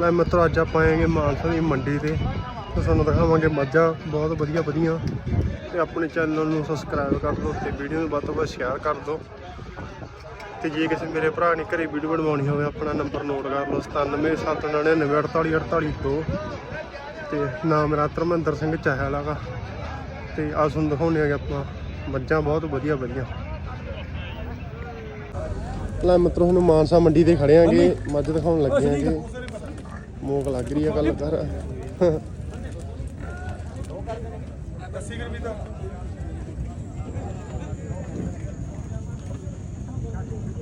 ਲੈ ਮਿੱਤਰੋ, ਅੱਜ ਆਪਾਂ ਆਏਗੇ ਮਾਨਸਾ ਦੀ ਮੰਡੀ ਤੇ ਤੇ ਤੁਹਾਨੂੰ ਦਿਖਾਵਾਂਗੇ ਮੱਝਾਂ, ਬਹੁਤ ਵਧੀਆ ਵਧੀਆ। ਤੇ ਆਪਣੇ ਚੈਨਲ ਨੂੰ ਸਬਸਕ੍ਰਾਈਬ ਕਰ ਲਓ ਤੇ ਵੀਡੀਓ ਨੂੰ ਵੱਧ ਤੋਂ ਵੱਧ ਸ਼ੇਅਰ ਕਰ ਦਿਓ। ਤੇ ਜੇ ਕਿਸੇ ਮੇਰੇ ਭਰਾ ਨੇ ਘਰੇ ਵੀਡੀਓ ਬਣਵਾਉਣੀ ਹੋਵੇ, ਆਪਣਾ ਨੰਬਰ ਨੋਟ ਕਰ ਲਓ 9779948842 ਤੇ ਨਾਮ ਮੇਰਾ ਧਰਮਿੰਦਰ ਸਿੰਘ ਚਾਹਲ ਹੈਗਾ। ਤੇ ਆ ਤੁਹਾਨੂੰ ਦਿਖਾਉਂਦੇ ਆਗੇ ਆਪਾਂ, ਮੱਝਾਂ ਬਹੁਤ ਵਧੀਆ ਵਧੀਆ। ਲੈ ਮਿੱਤਰੋ, ਹੁਣ ਮਾਨਸਾ ਮੰਡੀ ਤੇ ਖੜੇ ਆਂਗੇ, ਮੱਝ ਦਿਖਾਉਣ ਲੱਗੇ ਆਂਗੇ। ਮੋਕ ਲੱਗ ਰਹੀ ਆ ਕੱਲ ਕਰ।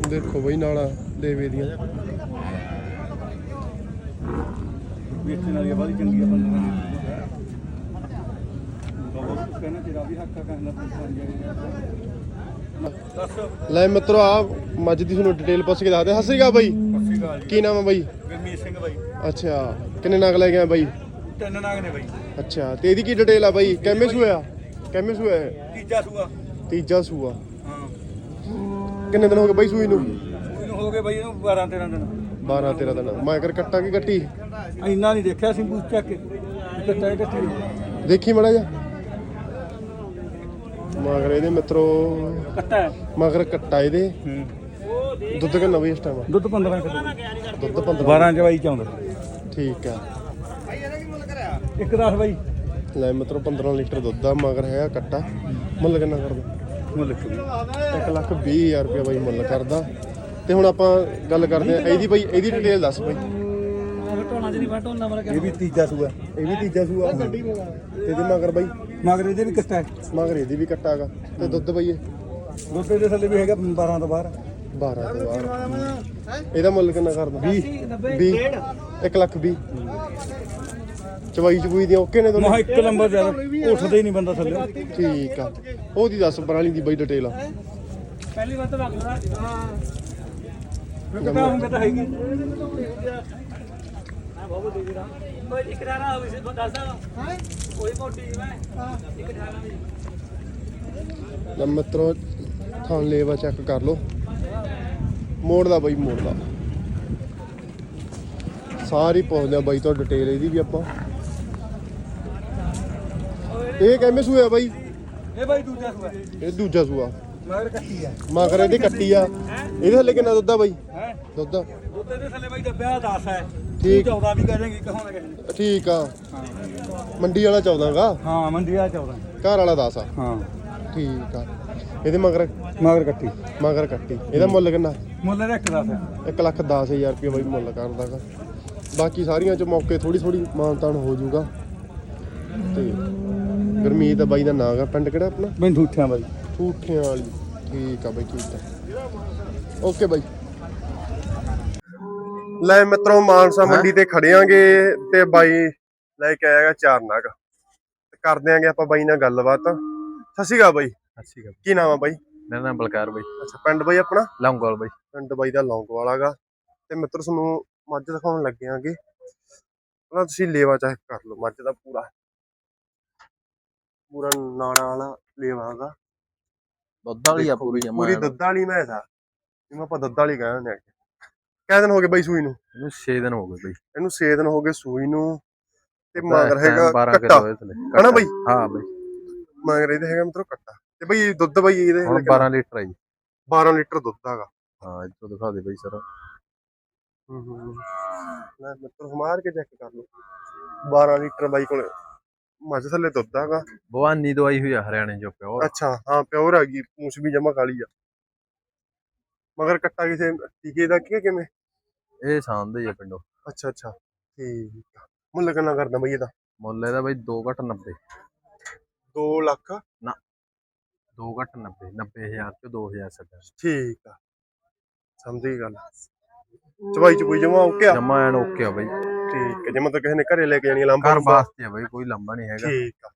ਦੇਖੋ ਬਈ ਨਾਲਾ ਦੇਵੇ ਦੀਆਂ। ਵੇਚਣ ਵਾਲੀ ਬਾਦੀ ਚੰਗੀ ਆ ਬੰਦੇ ਨੇ ਬਹੁਤ ਕਹਿੰਦਾ ਤੇਰਾ ਵੀ ਹੱਕ ਆ ਕਹਿੰਦਾ ਦੱਸ ਲੈ ਮਿੱਤਰੋ ਆ ਮੱਝ ਦੀ ਤੁਹਾਨੂੰ ਡਿਟੇਲ ਪੁੱਛ ਕੇ ਦੱਸਦੇ ਸਤਿ ਸ਼੍ਰੀ ਅਕਾਲ ਬਾਈ। ਸੱਸੀ ਗਾਲ ਜੀ। ਕੀ ਨਾਮ ਹੈ ਬਾਈ? ਗਰਮੀਤ ਸਿੰਘ ਬਾਈ। ਅੱਛਾ ਕਿੰਨੇ ਨਗ ਲੈ ਗਏ ਆ ਬਾਈ? ਤਿੰਨ ਨਾਗ ਨੇ ਬਾਈ। ਅੱਛਾ ਤੇ ਇਹਦੀ ਕੀ ਡਿਟੇਲ ਆ ਬਾਈ? ਕਿੰਨੇ ਸੂਆ ਕਿੰਨੇ ਸੂਆ ਹੈ ਤੀਜਾ ਸੂਆ। ਤੀਜਾ ਸੂਆ। ਹਾਂ। ਕਿੰਨੇ ਦਿਨ ਹੋ ਗਏ ਬਾਈ ਸੂਈ ਨੂੰ? ਇਹਨੂੰ ਹੋ ਗਏ ਬਾਈ ਇਹਨੂੰ 12 13 ਦਿਨ। 12 13 ਦਿਨ। ਮੈਂ ਕਰ ਕੱਟਾ ਕੀ ਕੱਟੀ? ਇੰਨਾ ਨਹੀਂ ਦੇਖਿਆ ਸੀ ਬੂਸ ਚੱਕ ਕੇ। ਕੱਟਾ ਕੱਟੀ। ਦੇਖੀ ਮੜਾ ਜਾ ਮਗਰ ਇਹਦੇ ਮਿੱਤਰੋ ਕੱਟਾ। ਮਗਰ ਕੱਟਾ ਇਹਦੇ। ਹੂੰ। ਦੁੱਧ ਕਿੰਨਾ ਬਈ ਇਸ ਟਾਈਮ ਦੁੱਧ 15 ਕਿਲੋ। ਦੁੱਧ 15 12 ਚ ਬਾਈ ਚਾਉਂਦਾ ਠੀਕ ਆ। ਇੱਕ 10 ਬਾਈ। ਲੈ ਮਿੱਤਰੋ 15 ਲੀਟਰ ਦੁੱਧ ਆ ਮਗਰ ਹੈਗਾ ਕੱਟਾ। ਮੁੱਲ ਕਿੰਨਾ ਕਰਦਾ? ਮੁੱਲ 1 ਲੱਖ। 20 ਹਜ਼ਾਰ ਰੁਪਏ ਬਾਈ ਮੁੱਲ ਕਰਦਾ। ਤੇ ਹੁਣ ਆਪਾਂ ਗੱਲ ਕਰਦੇ ਆ ਇਹਦੀ ਬਾਈ ਇਹਦੀ ਡਿਟੇਲ ਦੱਸ ਬਾਈ। ਇਹ ਵੀ ਤੀਜਾ ਸੂਆ ਇਹ ਵੀ ਤੀਜਾ ਸੂਆ ਤੇ ਇਹਦੇ ਮਗਰ ਬਾਈ? ਮਗਰ ਇਹਦੇ ਵੀ ਕੱਟਾ ਮਗਰ ਇਹਦੀ ਵੀ ਕੱਟਾਗਾ ਤੇ ਦੁੱਧ ਬਾਈ ਇਹ? ਦੁੱਧ ਦੇ ਥੱਲੇ ਵੀ ਹੈਗਾ 12 ਤੋਂ ਬਾਹਰ। 12 ਤੋਂ ਬਾਅਦ ਇਹਦਾ ਮੁੱਲ ਕਿੰਨਾ ਕਰਦਾ 20 20 1 ਲੱਖ 20 ਚਵਾਈ ਚਬੂਈ ਦੀਆਂ ਓਕੇ ਨੇ ਦੋਨੋਂ? ਇੱਕ ਨੰਬਰ ਜ਼ਿਆਦਾ। ਉੱਠਦਾ ਹੀ ਨਹੀਂ ਬੰਦਾ ਥੱਲੇ। ਠੀਕ ਆ। ਉਹਦੀ ਦੱਸ ਬਰਾਲੀ ਦੀ ਬਾਈ ਡਿਟੇਲ ਪਹਿਲੀ ਵਾਰ ਤਾਂ ਲੱਗ ਰਿਹਾ ਹਾਂ ਕਿਤਾ ਤਾਂ ਹੈਗੀ? ਲੈ ਮਿੱਤਰੋ ਥਾਂ ਲੇਵਾ ਚੈੱਕ ਕਰ ਲਓ। ਮੋੜ ਦਾ ਬਾਈ ਮੋੜ ਦਾ ਸਾਰੀ ਪੁੱਛਦੇ ਆ ਬਾਈ ਤੋਂ ਡਿਟੇਲ ਇਹਦੀ ਵੀ ਆਪਾਂ। ਇਹ ਕਿਵੇਂ ਸੂਆ ਬਾਈ? ਇਹ ਬਾਈ ਦੂਜਾ ਸੂਆ। ਇਹ ਦੂਜਾ ਸੂਆ। ਮਗਰ ਕੱਟੀ ਆ। ਮਗਰ ਇਹਦੀ ਕੱਟੀ ਆ। ਇਹਦੇ ਥੱਲੇ ਕਿੰਨਾ ਦੁੱਧ ਆ ਬਾਈ? ਹੈ? ਦੁੱਧ। ਦੁੱਧ ਦੇ ਥੱਲੇ ਬਾਈ ਡੱਬਿਆ 10 ਹੈ। ਠੀਕ। 14 ਵੀ ਕਹਿ ਦੇਂਗੇ ਕਹੋਂ ਨਾ ਕਹਿ ਠੀਕ ਆ। ਮੰਡੀ ਵਾਲਾ 14 ਗਾ ਹਾਂ ਮੰਡੀਆ 14 ਘਰ ਵਾਲਾ 10 ਆ। ਹਾਂ। ਠੀਕ ਆ। ਇਹਦੇ ਮਗਰ? ਮਗਰ ਕੱਟੀ। ਮਗਰ ਕੱਟੀ। ਇਹਦਾ ਮੁੱਲ ਕਿੰਨਾ? ਮੁੱਲ ਦਾ ਇੱਕ 10 ਹੈ। 1 ਲੱਖ 10000 ਰੁਪਏ ਬਾਈ ਮੁੱਲ ਕਰਦਾਗਾ ਬਾਕੀ ਸਾਰੀਆਂ ਚ ਮੌਕੇ ਥੋੜੀ ਥੋੜੀ ਮਾਨਤਾਨ ਹੋ ਜਾਊਗਾ। ਤੇ ਗਰਮੀਤ ਬਾਈ ਦਾ ਨਾਂ ਪਿੰਡ ਕਿਹੜਾ ਆਪਣਾ? ਮੈਂ ਠੂਠਿਆਂ ਬਾਈ। ਠੂਠਿਆਂ ਵਾਲੀ। ਠੀਕ ਆ ਬਾਈ ਠੀਕ ਆ। ਓਕੇ ਬਾਈ। ਲੈ ਮਿੱਤਰੋ ਮਾਨਸਾ ਮੰਡੀ ਤੇ ਖੜਿਆਂਗੇ ਤੇ ਬਾਈ ਲੈ ਕੇ ਆਏਗਾ ਚਾਰ ਨਗ ਕਰਦੇ ਆਂਗੇ ਆਪਾਂ ਬਾਈ ਨਾਲ ਗੱਲਬਾਤ। ਸਤਿ ਸ਼੍ਰੀ ਅਕਾਲ ਬਾਈ। ਅੱਛੀ ਗੱਲ ਕੀ ਨਾਮ ਆ ਬਾਈ? ਮੇਰਾ ਨਾਮ ਬਲਕਾਰ ਬਾਈ। ਅੱਛਾ ਪਿੰਡ ਬਾਈ ਆਪਣਾ? ਲੌਂਗੋਲ ਬਾਈ। ਪਿੰਡ ਬਾਈ ਦਾ ਲੌਂਗਵਾਲਾ ਗਾ ਤੇ ਮਿੱਤਰ ਤੁਹਾਨੂੰ ਮੱਝ ਦਿਖਾਉਣ ਲੱਗੇ ਆਂਗੇ। ਪਹਿਲਾਂ ਤੁਸੀਂ ਲੇਵਾ ਚੈੱਕ ਕਰ ਲਓ ਮੱਝ ਦਾ ਪੂਰਾ। ਪੂਰਾ ਨਾੜਾ ਵਾਲਾ ਲੇਵਾ ਗਾ ਦੁੱਧ ਵਾਲੀ ਆ ਪੂਰੀ ਜਮਾ ਪੂਰੀ ਦੁੱਧ ਵਾਲੀ ਮੈਸ ਆ ਜਿਵੇਂ ਆਪਾਂ ਦੁੱਧ ਵਾਲੀ ਕਹਿੰਦੇ ਹੁੰਦੇ ਆ ਕਿੰਨੇ ਦਿਨ ਹੋ ਗਏ ਬਾਈ ਸੂਈ ਨੂੰ? ਇਹਨੂੰ 6 ਦਿਨ ਹੋ ਗਏ ਬਾਈ। ਇਹਨੂੰ 6 ਦਿਨ ਹੋ ਗਏ ਸੂਈ ਨੂੰ। ਤੇ ਮਗਰ time ਹੈਗਾ 12 ਕੱਟਾ। ਹਨਾ ਬਾਈ? ਹਾਂ ਬਾਈ। ਮਗਰ ਇਹਦੇ ਹੈਗਾ ਮਿੱਤਰੋ ਕੱਟਾ। ਤੇ ਬਾਈ ਦੁੱਧ ਬਾਈ ਇਹਦੇ ਹੁਣ ਕਿੰਨਾ? 12 ਲੀਟਰ ਆਈ 12 ਲੀਟਰ ਦੁੱਧ ਹੈਗਾ। ਹਾਂ ਇੱਥੋਂ ਦਿਖਾ ਦੇ ਬਾਈ ਸਰ ਹੂੰ ਹੂੰ। ਲੈ ਮਿੱਤਰ ਹਮਾਰ ਕੇ ਚੈੱਕ ਕਰ ਲਓ। 12 ਲੀਟਰ ਬਾਈ ਕੋਲ ਮੱਝ ਥੱਲੇ ਦੁੱਧ ਹੈਗਾ। ਭਵਾਨੀ ਦਵਾਈ ਹੋਈ ਆ ਹਰਿਆਣੇ ਚੋਂ ਪਿਓਰ। ਅੱਛਾ ਹਾਂ ਪਿਓਰ ਆ ਗਈ। ਪੂਛ ਵੀ ਜਮਾ ਕਾਲੀ ਆ। ਮਗਰ ਕੱਟਾ ਕਿਸੇ ਟੀਕੇ ਦਾ ਕਿ ਕਿਵੇਂ? ਇਹ ਸਾਂਦੇ ਆ ਪਿੰਡੋਂ। ਅੱਛਾ ਅੱਛਾ। ਠੀਕ ਆ। ਮੁੱਲ ਕਿੰਨਾ ਕਰਦਾ ਬਈ ਇਹਦਾ? ਮੁੱਲ ਇਹਦਾ ਬਾਈ 2 ਘੱਟ 90 2 ਲੱਖ? 2 ਘੱਟ 90 90000 ਚ 2000 ਸੱਜਾ ਠੀਕ ਆ। ਸਮਝੀ ਗੱਲ। ਚਵਾਈ ਚਪੂਈ ਜਮਾ ਓਕੇ ਆ? ਜਮਾ ਐਨ ਓਕੇ ਆ ਬਾਈ। ਠੀਕ ਹੈ ਜੇ ਮਤਲਬ ਕਿਸੇ ਨੇ ਘਰੇ ਲੈ ਕੇ ਜਾਣੀ ਲਾਂਬਾ ਘਰ। ਵਾਸਤੇ ਆ ਬਾਈ ਕੋਈ ਲੰਬਾ ਨਹੀਂ ਹੈਗਾ। ਠੀਕ ਆ।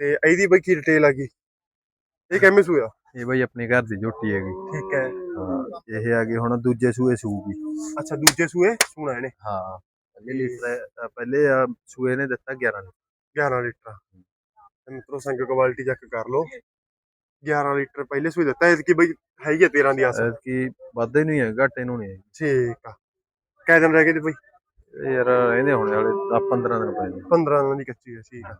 ਤੇ ਇਹਦੀ ਬਈ ਕੀ ਡਿਟੇਲ ਆ ਗਈ? ਇਹ ਕਿਵੇਂ ਸੂਆ ਇਹ ਬਾਈ ਆਪਣੇ ਘਰ ਦੀ ਝੋਟੀ ਹੈਗੀ। ਠੀਕ ਹੈ ਹਾਂ ਇਹ ਆ ਗਈ ਹੁਣ ਦੂਜੇ ਸੂਏ ਸੂਗੀ। ਅੱਛਾ ਦੂਜੇ ਸੂਏ ਸੂਣਾ ਇਹਨੇ? ਹਾਂ ਪਹਿਲੇ ਲੀਟਰ ਪਹਿਲੇ ਆ ਸੂਏ ਨੇ ਦਿੱਤਾ 11 ਲੀਟਰ। 11 ਲੀਟਰ। ਤੇ ਮਿੱਤਰੋ ਸੰਗ ਕੁਆਲਿਟੀ ਚੈੱਕ ਕਰ ਲਓ। 11 ਲੀਟਰ ਪਹਿਲੇ ਸੂਈ ਦਿੱਤਾ ਇਸ ਕੀ ਬਈ ਹੈਗੀ ਆ 13 ਦੀ ਆਸ। ਐਤਕੀ ਵਾਧੇ ਨਹੀਂ ਹੈ ਘਾਟੇ ਨੂੰ ਨਹੀਂ ਹੈ। ਠੀਕ ਆ। ਕਿੰਨੇ ਦਿਨ ਰਹਿ ਗਏ ਤੇ ਬਈ? ਇਹ ਯਾਰ ਇਹਦੇ ਹੋਣੇ ਵਾਲੇ 15 ਦਿਨ ਪਏ ਨੇ। 15 ਦਿਨਾਂ ਦੀ ਕੱਚੀ ਹੈ ਠੀਕ ਆ।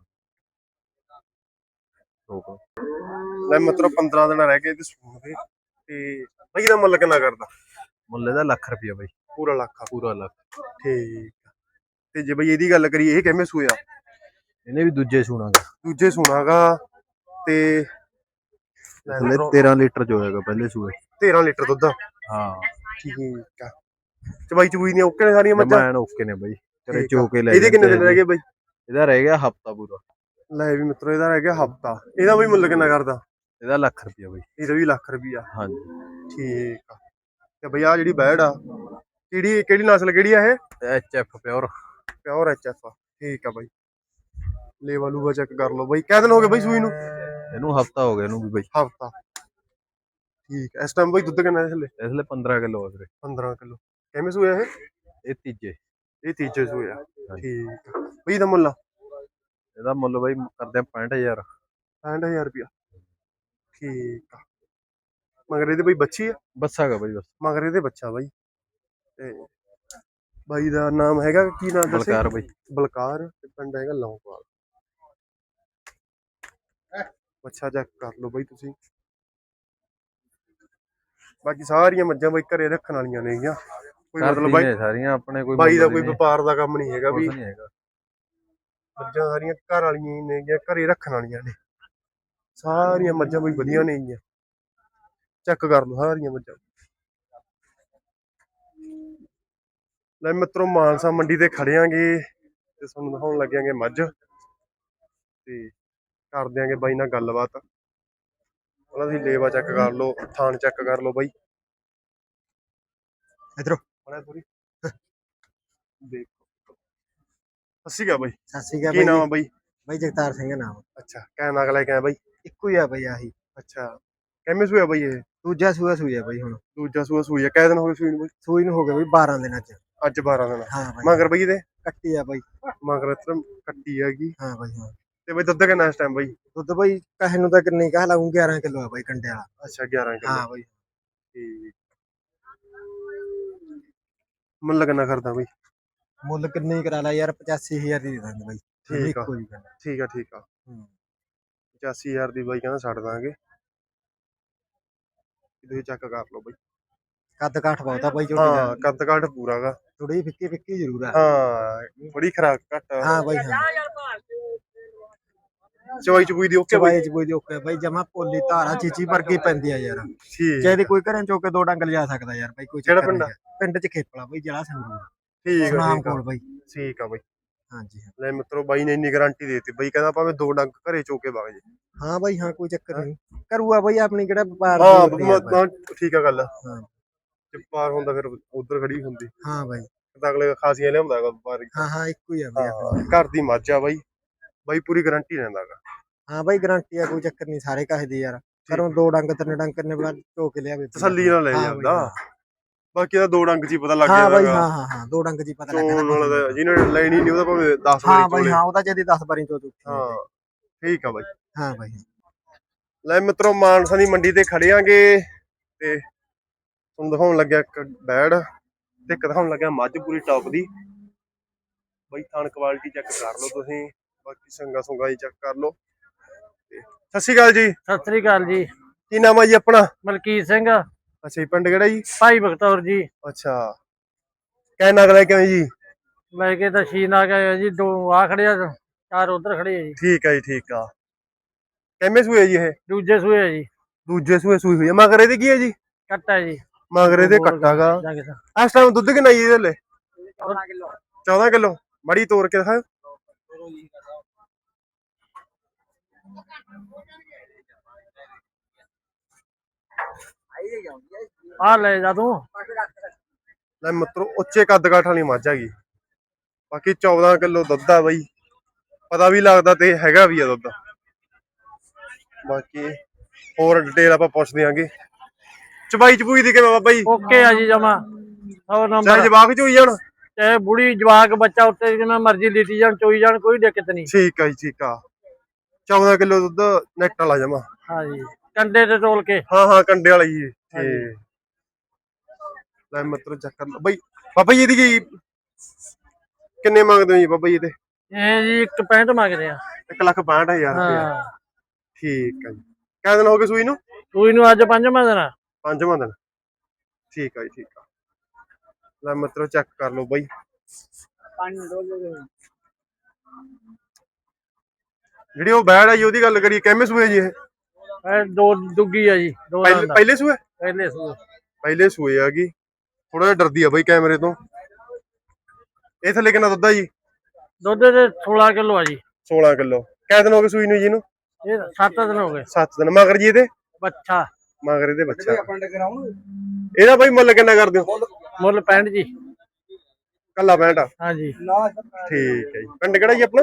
ਲੈ ਮਤਲਬ 15 ਦਿਨ ਰਹਿ ਗਏ ਤੇ ਸੂਣ ਦੇ ਤੇ ਬਈ ਦਾ ਮੁੱਲ ਕਿੰਨਾ ਕਰਦਾ? ਮੁੱਲੇ ਦਾ ਲੱਖ ਰੁਪਿਆ ਬਾਈ। ਪੂਰਾ ਲੱਖ ਆ। ਪੂਰਾ ਲੱਖ। ਠੀਕ ਆ। ਤੇ ਜੇ ਬਈ ਇਹਦੀ ਗੱਲ ਕਰੀਏ ਇਹ ਕਿਵੇਂ ਸੂਇਆ? ਇਹਨੇ ਵੀ ਦੂਜੇ ਸੁਣਾਗਾ ਦੂਜੇ ਸੂਣਾਗਾ ਤੇ ਥੱਲੇ ਮਿੱਤਰੋ, 13 ਲੀਟਰ ਜੋ ਹੋਏਗਾ ਪਹਿਲੇ ਸੂਏ। 13 ਲੀਟਰ ਦੁੱਧ। ਹਾਂ। ਠੀਕ ਆ। ਚਬਾਈ ਚਬੂਈ ਦੀਆਂ ਓਕੇ ਨੇ ਸਾਰੀਆਂ ਮੱਝਾਂ? ਜਮਾਨ ਓਕੇ ਨੇ ਬਾਈ। ਆ। ਚੋਕੇ ਲੈ ਇਹਦੇ ਕਿੰਨੇ ਦਿਨ ਰਹਿ ਗਏ ਬਈ? ਇਹਦਾ ਰਹਿ ਗਿਆ ਹਫਤਾ ਪੂਰਾ। ਲੈ ਵੀ ਮਿੱਤਰੋ ਇਹਦਾ ਰਹਿ ਗਿਆ ਹਫਤਾ। ਇਹਦਾ ਵੀ ਮੁੱਲ ਕਿੰਨਾ ਕਰਦਾ? ਇਹਦਾ ਲੱਖ ਰੁਪਿਆ ਬਾਈ। ਇਹਦਾ ਵੀ ਲੱਖ ਰੁਪਈਆ। ਹਾਂਜੀ। ਠੀਕ ਆ। ਤੇ ਬਈ ਆ ਜਿਹੜੀ ਬੈੜ ਆ ਕਿਹੜੀ ਕਿਹੜੀ ਨਸਲ ਕਿਹੜੀ ਆ ਇਹ? H F pure. Pure H F ਠੀਕ ਆ ਬਾਈ। ਲੇਵਾ ਲੂਵਾ ਚੈੱਕ ਕਰ ਲਓ ਬਾਈ। ਕਿਹ ਦਿਨ ਹੋ ਗਏ ਬਾਈ ਸੂਈ ਨੂੰ? ਇਹਨੂੰ ਹਫਤਾ ਹੋ ਗਿਆ ਇਹਨੂੰ ਵੀ ਬਾਈ। ਹਫਤਾ। ਠੀਕ। ਇਸ ਟਾਈਮ ਬਾਈ ਦੁੱਧ ਕਿੰਨਾ ਹੈ ਥੱਲੇ ਇਸ ਲਈ 15 ਕਿਲੋ ਆ ਵੀਰੇ। 15 ਕਿਲੋ। ਕਿਵੇਂ ਸੂਇਆ ਇਹ? ਇਹ ਤੀਜੇ। ਇਹ ਤੀਜੇ ਸੂਇਆ ਹਾਂਜੀ। ਠੀਕ। ਬਈ ਦਾ ਮੁੱਲ? ਇਹਦਾ ਮੁੱਲ ਬਾਈ ਕਰਦੇ ਆ 65000 65000 ਰੁਪਇਆ। ਠੀਕ ਆ। ਮਗਰ ਇਹਦੇ ਬਈ ਬੱਚੀ ਆ? ਬੱਸਾ ਗਾ ਬਾਈ ਬਸ। ਮਗਰ ਇਹਦੇ ਬੱਚਾ ਬਾਈ। ਤੇ ਬਾਈ ਦਾ ਨਾਮ ਹੈਗਾ ਕੀ ਨਾਮ ਦੱਸੇ? ਬਲਕਾਰ ਬਾਈ। ਬਲਕਾਰ ਤੇ ਪਿੰਡ ਹੈਗਾ ਲੌਂਗਵਾਲ। ਬੱਚਾ ਚੈੱਕ ਕਰ ਲਓ ਬਾਈ ਤੁਸੀਂ। ਬਾਕੀ ਸਾਰੀਆਂ ਮੱਝਾਂ ਬਾਈ ਘਰੇ ਰੱਖਣ ਵਾਲੀਆਂ ਨੇਗੀਆਂ ਕੋਈ ਮਤਲਬ ਬਾਈ ਸਾਰੀਆਂ ਆਪਣੇ ਕੋਈ ਬਾਈ ਦਾ ਕੋਈ ਵਪਾਰ ਦਾ ਕੰਮ ਨਹੀਂ ਹੈਗਾ ਵੀ। ਮੱਝਾਂ ਸਾਰੀਆਂ ਘਰ ਵਾਲੀਆਂ ਹੀ ਨੇਗੀਆਂ ਘਰੇ ਰੱਖਣ ਵਾਲੀਆਂ ਨੇ। ਸਾਰੀਆਂ ਮੱਝਾਂ ਬਈ ਵਧੀਆ ਨੇਗੀਆਂ ਚੈੱਕ ਕਰ ਲਓ ਸਾਰੀਆਂ ਮੱਝਾਂ। ਲੈ ਮਿੱਤਰੋ ਮਾਨਸਾ ਮੰਡੀ ਤੇ ਖੜਿਆਂਗੇ ਤੇ ਤੁਹਾਨੂੰ ਦਿਖਾਉਣ ਲੱਗਿਆਂਗੇ ਮੱਝ। ਤੇ ਕਰ ਦਿਆਂਗੇ ਬਾਈ ਨਾਲ ਗੱਲਬਾਤ। ਉਹਨਾਂ ਦੀ ਲੇਵਾ ਚੈੱਕ ਕਰ ਲਓ ਥਾਣ ਚੈੱਕ ਕਰ ਲਓ ਬਾਈ। ਇਧਰੋਂ। ਬੜਾ ਥੋੜੀ ਦੇਖੋ। ਸੱਸੀ ਗਾ ਬਾਈ। ਸਤਿ ਸ਼੍ਰੀ ਅਕਾਲ ਕੀ ਨਾਮ ਆ ਬਾਈ? ਬਾਈ ਜਗਤਾਰ ਸਿੰਘ ਨਾਮ। ਅੱਛਾ ਕਹਿ ਨਗ ਲੈ ਕੇ ਆਇਆ ਬਾਈ? ਇੱਕੋ ਹੀ ਆ ਬਾਈ ਆਹੀ। ਅੱਛਾ ਕਿਵੇਂ ਸੂਇਆ ਬਾਈ ਇਹ? ਦੂਜਾ ਸੂਆ ਸੂਆ ਬਾਈ ਹੁਣ। ਦੂਜਾ ਸੂਆ ਸੂਈ ਆ। ਕਿਹ ਦਿਨ ਹੋ ਗਏ ਸੂਈ ਨੂੰ ਬਾਈ? ਸੂਈ ਨੂੰ ਹੋ ਗਿਆ ਬਾਈ 12 ਦਿਨਾਂ ਚ। ਅੱਜ 12 ਦਿਨ। ਹਾਂ ਬਾਈ। ਮਗਰ ਬਾਈ ਇਹਦੇ? ਕੱਟੀ ਆ ਬਾਈ। ਮਗਰ ਇਤਰ ਕੱਟੀ ਹੈਗੀ। ਹਾਂ ਬਾਈ ਹਾਂ। ਤੇ ਬਾਈ ਦੁੱਧ ਕਿੰਨਾ ਇਸ ਟਾਈਮ ਬਾਈ? ਦੁੱਧ ਬਾਈ ਕਹੇ ਨੂੰ ਤਾਂ ਕਿੰਨੀ ਕਹ ਲਾਉਂ 11 ਕਿਲੋ ਆ ਬਾਈ ਕੰਡੇ ਵਾਲਾ। ਅੱਛਾ 11 ਕਿਲੋ। ਹਾਂ ਬਾਈ। ਠੀਕ ਮੁੱਲ ਕਿੰਨਾ ਕਰਦਾ ਬਾਈ? ਮੁੱਲ ਕਿੰਨੀ ਕਰਾ ਲਾ ਯਾਰ 85000 ਦੀ ਦੇ ਦਾਂਗੇ ਬਾਈ। ਠੀਕ ਆ। ਠੀਕ ਆ ਠੀਕ ਆ। ਹੂੰ। 85000 ਦੀ ਬਾਈ ਕਹਿੰਦਾ ਛੱਡ ਦਾਂਗੇ। ਤੁਸੀਂ ਚੈੱਕ ਕਰ ਲਓ ਬਾਈ। ਕੱਦ ਕਾਠ ਬਹੁਤਾ ਬਾਈ ਝੋਟੀ ਹਾਂ ਕੱਦ ਕਾਠ ਪੂਰਾਗਾ ਥੋੜੀ ਫਿੱਕੀ ਫਿੱਕੀ ਜ਼ਰੂਰ ਆ। ਹਾਂ ਥੋੜੀ ਖਰਾਕ ਘੱਟ। ਹਾਂ ਬਾਈ ਹਾਂ। ਚਵਾਈ ਚਬੂਈ ਦੀ ਓਕੇ ਬਾਈ। ਚਵਾਈ ਕੋਈ ਓਕੇ ਬਾਈ ਜਮਾ ਪੋਲੀ ਧਾਰਾ ਚੀਚੀ ਵਰਗੀ ਪੈਂਦੀ ਆ ਯਾਰ। ਠੀਕ। ਜੇ ਦੀ ਕੋਈ ਘਰੇ ਚੋ ਕੇ ਦੋ ਡੰਗ ਲਿਜਾ ਸਕਦਾ ਯਾਰ ਬਾਈ ਕੋਈ ਕਿਹੜਾ ਚੱਕਰ ਪਿੰਡ? ਆ? ਨਹੀਂ। ਪਿੰਡ ਚ ਖੇਪਲਾ ਬਾਈ ਜਿਹੜਾ ਸੰਗਰੂਰ। ਠੀਕ ਆ ਸੁਨਾਮ ਠੀਕ ਆ। ਕੋਲ ਬਾਈ। ਠੀਕ ਆ ਬਾਈ। ਹਾਂਜੀ ਹਾਂ। ਲੈ ਮਿੱਤਰੋ ਬਾਈ ਨੇ ਇੰਨੀ ਗਾਰੰਟੀ ਦੇਤੀ। ਬਾਈ ਕਹਿੰਦਾ ਭਾਵੇਂ ਦੋ ਡੰਗ ਘਰੇ ਚੋਕੇ ਵਗ ਜੇ। ਹਾਂ ਬਾਈ ਹਾਂ ਕੋਈ ਚੱਕਰ ਨਹੀਂ। ਕਰੂਗਾ ਬਾਈ ਆਪਣੀ ਕਿਹੜਾ ਵਪਾਰ ਹਾਂ ਦੀ ਹੁੰਦੀ ਆ ਮ- ਬਾਈ। ਮ- ਠੀਕ ਆ ਗੱਲ। ਹਾਂ। ਜੇ ਪਾਰ ਹੁੰਦਾ ਫਿਰ ਉਧਰ ਖੜੀ ਹੁੰਦੀ। ਹਾਂ ਬਾਈ। ਤਾਂ ਅਗਲੇ ਖਾਸੀਆਂ ਲਿਆਉਂਦਾ ਹੈਗਾ ਵਪਾਰੀ। ਹਾਂ ਹਾਂ ਇੱਕੋ ਹੀ ਆ ਬਾਈ ਆਪਣੀ। ਹਾਂ, ਘਰ ਦੀ ਮੱਝ ਆ ਬਾਈ। ਬਾਈ ਪੂਰੀ ਗਾਰੰਟੀ ਲੈਂਦਾ ਹੈਗਾ। ਹਾਂ ਬਾਈ ਗਾਰੰਟੀ ਆ ਕੋਈ ਚੱਕਰ ਨਹੀਂ ਸਾਰੇ ਕਾਹੇ ਦੀ ਯਾਰ। ਘਰੋਂ ਦੋ ਡੰਗ ਤਿੰਨ ਡੰਗ ਕਰਨੇ ਬਾਅਦ ਧੋ ਕੇ ਲਿਆਵੇ ਤਸੱਲੀ ਨਾਲ ਲੈ ਹਾਂ ਜਾਂਦਾ। ਬਾਈ, ਬਾਕੀ ਦਾ ਦੋ ਡੰਗ ਹੀ ਪਤਾ ਲੱਗ ਹਾਂ ਜਾਂਦਾ ਬਾਈ ਹਾਂ ਹਾਂ ਹਾਂ ਦੋ ਡੰਗ ਜੀ ਪਤਾ ਲੱਗ ਤਾਂ ਜਿਹਨੇ ਲੈਣੀ ਨਹੀਂ ਉਹਦਾ ਭਾਵੇਂ 10 ਹਾਂ ਵਾਰੀ ਬਾਈ ਚੋਲੇ। ਹਾਂ ਉਹਦਾ ਜਦੀ 10 ਵਾਰੀ ਚੋ ਚੁੱਕੀ ਹਾਂ ਠੀਕ ਆ ਬਾਈ। ਹਾਂ ਬਾਈ ਲੈ ਮਿੱਤਰੋ ਮਾਨਸਾ ਦੀ ਮੰਡੀ ਤੇ ਖੜਿਆਂਗੇ ਤੇ ਤੁਹਾਨੂੰ ਦਿਖਾਉਣ ਲੱਗਿਆ ਇੱਕ ਬੈੜ ਤੇ ਇੱਕ ਦਿਖਾਉਣ ਲੱਗਿਆ ਮੱਝ ਪੂਰੀ ਟੌਪ ਦੀ। ਬਾਈ ਥਾਣ ਕੁਆਲਿਟੀ ਚੈੱਕ ਕਰ ਲਓ ਤੁਸੀਂ। ਬਾਕੀ ਸੰਗਾ ਸੁੰਗਾ ਹੀ ਚੈੱਕ ਕਰ ਲਓ। ਤੇ ਸਤਿ ਸ਼੍ਰੀ ਅਕਾਲ ਜੀ। ਸਤਿ ਸ੍ਰੀ ਅਕਾਲ ਜੀ। ਕੀ ਨਾਮ ਆ ਜੀ ਆਪਣਾ? ਮਲਕੀਤ ਸਿੰਘ। ਅੱਛਾ ਜੀ ਪਿੰਡ ਕਿਹੜਾ ਜੀ? ਭਾਈ ਬਖਤੌਰ ਜੀ। ਅੱਛਾ। ਕਹਿ ਨਗ ਲੈ ਕੇ ਆਏ ਜੀ? ਲੈ ਕੇ ਤਾਂ ਸ਼ੀਨ ਆ ਗਿਆ ਜੀ ਦੋ ਆ ਖੜੇ ਆ ਚਾਰ ਉਧਰ ਖੜੇ ਆ ਜੀ। ਠੀਕ ਆ ਜੀ ਠੀਕ ਆ। ਕਿੰਨੇ ਸੂਏ ਜੀ ਇਹ? ਦੂਜੇ ਸੂਏ ਆ ਜੀ। ਦੂਜੇ ਸੂਏ ਸੂਈ ਹੋਈ ਆ। ਮਗਰ ਇਹਦੇ ਕੀ ਹੈ ਜੀ? ਕੱਟਾ ਜੀ। ਮਗਰ ਇਹਦੇ ਕੱਟਾਗਾ ਇਸ ਟਾਈਮ ਦੁੱਧ ਕਿੰਨਾ ਜੀ ਇਹਦੇ ਲੈ 14 ਕਿਲੋ। 14 ਕਿਲੋ। ਮੜੀ ਤੋੜ ਕੇ ਦਿਖਾਓ ਆ ਲੈ ਜਾ ਤੂੰ। ਲੈ ਮਿੱਤਰੋ ਉੱਚੇ ਕੱਦ ਕਾਠ ਵਾਲੀ ਮੱਝ ਹੈਗੀ। ਬਾਕੀ 14 ਕਿਲੋ ਦੁੱਧ ਆ ਬਈ। ਪਤਾ ਵੀ ਲੱਗਦਾ ਤੇ ਹੈਗਾ ਵੀ ਆ ਦੁੱਧ। ਬਾਕੀ ਹੋਰ ਡਿਟੇਲ ਆਪਾਂ ਪੁੱਛ ਦਿਆਂਗੇ ਚਬਾਈ ਚਬੂਈ ਦੀ ਕਿਵੇਂ ਬਾਬਾ ਜੀ? ਓਕੇ ਆ ਜੀ ਜਮਾ। ਹੋਰ ਚਾਹੇ ਨੰਬਰ ਜਵਾਕ ਚ ਹੋਈ ਜਾਣ। ਚਾਹੇ ਬੁੜੀ ਜਵਾਕ ਬੱਚਾ ਉੱਤੇ ਜਿੰਨਾ ਮਰਜ਼ੀ ਲੀਤੀ ਜਾਣ ਚੋਈ ਜਾਣ ਕੋਈ ਦਿੱਕਤ ਨਹੀਂ। ਠੀਕ ਆ ਜੀ ਠੀਕ ਆ। 14 ਕਿਲੋ ਦੁੱਧ ਨੈਟ ਵਾਲਾ ਜਮਾ। ਹਾਂ ਜੀ ਕੰਡੇ ਤੇ ਤੋਲ ਕੇ। ਹਾਂ ਹਾਂ ਕੰਡੇ ਵਾਲਾ ਜੀ। ਤੇ ਹਾਂਜੀ। ਲੈ ਮਿੱਤਰੋ ਚੱਕਰ ਲਓ। ਬਈ ਬਾਬਾ ਜੀ ਇਹਦੀ ਕੀ ਕਿੰਨੇ ਮੰਗਦੇ ਹੋ ਜੀ ਬਾਬਾ ਜੀ ਇਹਦੇ? ਇਹ ਜੀ ਇੱਕ ਪੈਂਟ ਮੰਗਦੇ ਆ। 1 ਲੱਖ 65000 ਰੁਪਏ ਹਾਂ। ਠੀਕ ਹੈ ਜੀ। ਕਿੰਨੇ ਦਿਨ ਹੋ ਗਏ ਸੂਈ ਨੂੰ? ਤੂੰ ਇਹਨੂੰ ਅੱਜ ਪੰਜਵਾਂ ਦਿਨ ਆ। ਪੰਜਵਾਂ ਦਿਨ। ਠੀਕ ਹੈ ਜੀ ਠੀਕ ਆ। ਲੈ ਮਿੱਤਰੋ ਚੈੱਕ ਕਰ ਲਓ ਬਾਈ। ਜਿਹੜੀ ਉਹ ਬੈੜ ਹੈ ਜੀ ਉਹਦੀ ਗੱਲ ਕਰੀਏ ਕਿਵੇਂ ਸੂਏ ਜੀ ਇਹ? ਇਹ ਦੋ ਦੁੱਗੀ ਆ ਜੀ ਦੋ ਪਹਿਲੇ ਆ। ਪਹਿਲੇ ਸੂਏ? ਪਹਿਲੇ ਸੂ ਪਹਿਲੇ ਸੂਏ ਆਗੀ ਥੋੜਾ ਜਿਹਾ ਡਰਦੀ ਆ ਬਾਈ ਕੈਮਰੇ ਤੋਂ। ਇਹ ਥੱਲੇ ਕਿੰਨਾ ਦੁੱਧ ਆ ਜੀ? ਦੁੱਧ ਦੇ 16 ਕਿਲੋ ਆ ਜੀ। 16 ਕਿਲੋ। ਕਿੰਨੇ ਦਿਨ ਹੋ ਗਏ ਸੂਈ ਨੂੰ ਜੀ ਨੂੰ ਇਹ 7 ਦਿਨ ਹੋ ਗਏ। 7 ਦਿਨ। ਮਗਰ ਜੀ ਇਹਦੇ? ਬੱਚਾ। ਮਗਰ ਇਹਦੇ ਬੱਚਾ। ਇਹਦਾ ਬਾਈ ਮੁੱਲ ਕਿੰਨਾ ਕਰਦੇ ਹੋ? ਮੁੱਲ ਪੈਂਟ ਜੀ। ਕੱਲਾ ਪੈਂਟ ਆ। ਹਾਂਜੀ। ਠੀਕ ਹੈ ਜੀ। ਪਿੰਡ ਕਿਹੜਾ ਜੀ ਆਪਣਾ?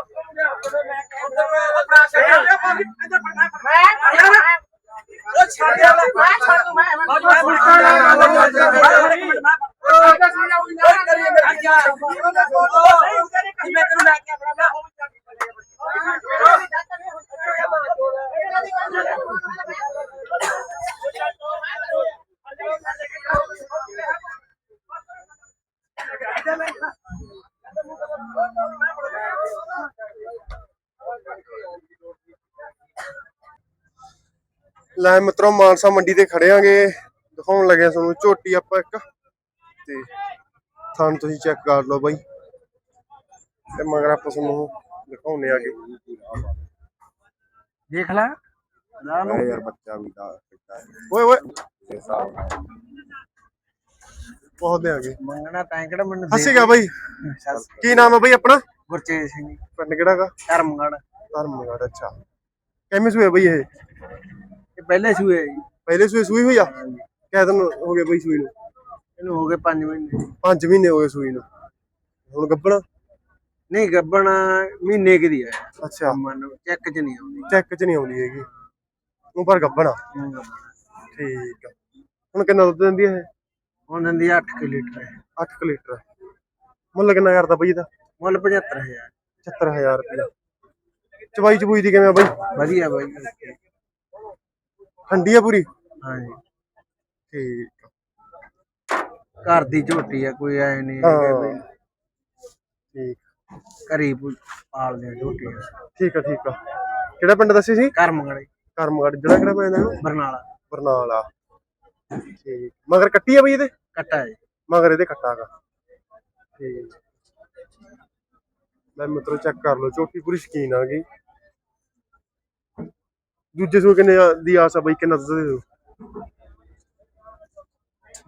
ਉਹ ਛੱਡ ਦੇ ਮੈਂ ਛੱਡ ਦੂੰ ਮੈਂ ਮੈਂ ਲੈ ਮਿੱਤਰੋ ਮਾਨਸਾ ਮੰਡੀ ਤੇ ਖੜੇ ਆਂਗੇ ਦਿਖਾਉਣ ਲੱਗੇ ਆ ਤੁਹਾਨੂੰ ਝੋਟੀ ਆਪਾਂ ਇੱਕ। ਤੇ ਥਾਣ ਤੁਸੀਂ ਚੈੱਕ ਕਰ ਲਓ ਬਾਈ। ਤੇ ਮਗਰ ਆਪਾਂ ਤੁਹਾਨੂੰ ਦਿਖਾਉਣੇ ਆਗੇ। ਦੇਖ ਲੈ। ਯਾਰ ਬੱਚਾ ਵੀ ਦਾ ਓਏ ਓਏ। ਬਹੁਤ ਦੇ ਆਗੇ। ਮੰਗਣਾ ਤਾਂ ਕਿਹੜਾ ਮੈਨੂੰ ਹੱਸੇਗਾ ਬਾਈ। ਕੀ ਨਾਮ ਹੈ ਬਾਈ ਆਪਣਾ? ਗੁਰਚੇਤ ਸਿੰਘ ਪਿੰਡ ਕਿਹੜਾਗਾ ਧਰਮਗੜ ਧਰਮਗੜ ਅੱਛਾ। ਕਿਵੇਂ ਸੂਏ ਬਾਈ ਇਹ? ਇਹ ਪਹਿਲੇ ਸੂਏ ਜੀ। ਪਹਿਲੇ ਸੂਏ ਸੂਈ ਹੋਈ ਆ? ਕਿਆ ਦਿਨ ਹੋ ਗਏ ਬਾਈ ਸੂਈ ਨੂੰ? ਇਹਨੂੰ ਹੋ ਗਏ 5 ਮਹੀਨੇ। 5 ਮਹੀਨੇ ਹੋ ਗਏ ਸੂਈ ਨੂੰ। ਹੁਣ ਗੱਬਣਾ? ਨਹੀਂ ਗੱਬਣ ਮਹੀਨੇ ਕੀ ਦੀ ਹੈ ਅੱਛਾ। ਮਨ ਚੈੱਕ ਚ ਨਹੀਂ ਆਉਂਦੀ। ਚੈੱਕ ਚ ਨਹੀਂ ਆਉਂਦੀ ਹੈਗੀ। ਉਹ ਪਰ ਗੱਬਣਾ। ਠੀਕ ਆ। ਹੁਣ ਕਿੰਨਾ ਦੁੱਧ ਦਿੰਦੀ ਹੈ ਹੁਣ ਦਿੰਦੀ 8 ਕਿ ਲੀਟਰ। ਹੈ 8 ਲੀਟਰ। ਮੁੱਲ ਕਿੰਨਾ ਕਰਦਾ ਬਾਈ ਇਹਦਾ? ਮੁੱਲ 75000 74000 ਰੁਪਏ ਚਵਾਈ ਚਬੂਈ ਦੀ ਕਿਵੇਂ ਆ ਬਾਈ? ਵਧੀਆ ਬਾਈ। ਠੰਡੀ ਆ ਪੂਰੀ? ਹਾਂਜੀ। ਠੀਕ ਆ। ਘਰ ਦੀ ਝੋਟੀ ਆ ਕੋਈ ਐ ਨਹੀਂ ਹਾਂ। ਠੀਕ। ਘਰੀ ਪਾਲਦੇ ਆ ਠੀਕ ਆ ਠੀਕ ਆ। ਕਿਹੜਾ ਪਿੰਡ ਦੱਸੀ ਸੀ? ਕਰਮਗੜ ਕਰਮਗੜ ਜਿਹੜਾ ਕਿਹੜਾ ਪੈਂਦਾ ਇਹਨੂੰ ਬਰਨਾਲਾ। ਬਰਨਾਲਾ। ਠੀਕ। ਮਗਰ ਕੱਟੀ ਆ ਬਈ ਇਹਦੇ? ਕੱਟਾ ਹੈ ਮਗਰ ਇਹਦੇ ਕੱਟਾਗਾ ਠੀਕ। ਲੈ ਮਿੱਤਰੋ ਚੈੱਕ ਕਰ ਲਓ ਝੋਟੀ ਪੂਰੀ ਸ਼ਕੀਨ ਆ ਗਈ। ਦੂਜੇ ਸੂ ਕਿੰਨੇ ਆ- ਦੀ ਆਸ ਆ ਬਈ ਕਿੰਨਾ ਦੁੱਧ ਦੇ ਦੋ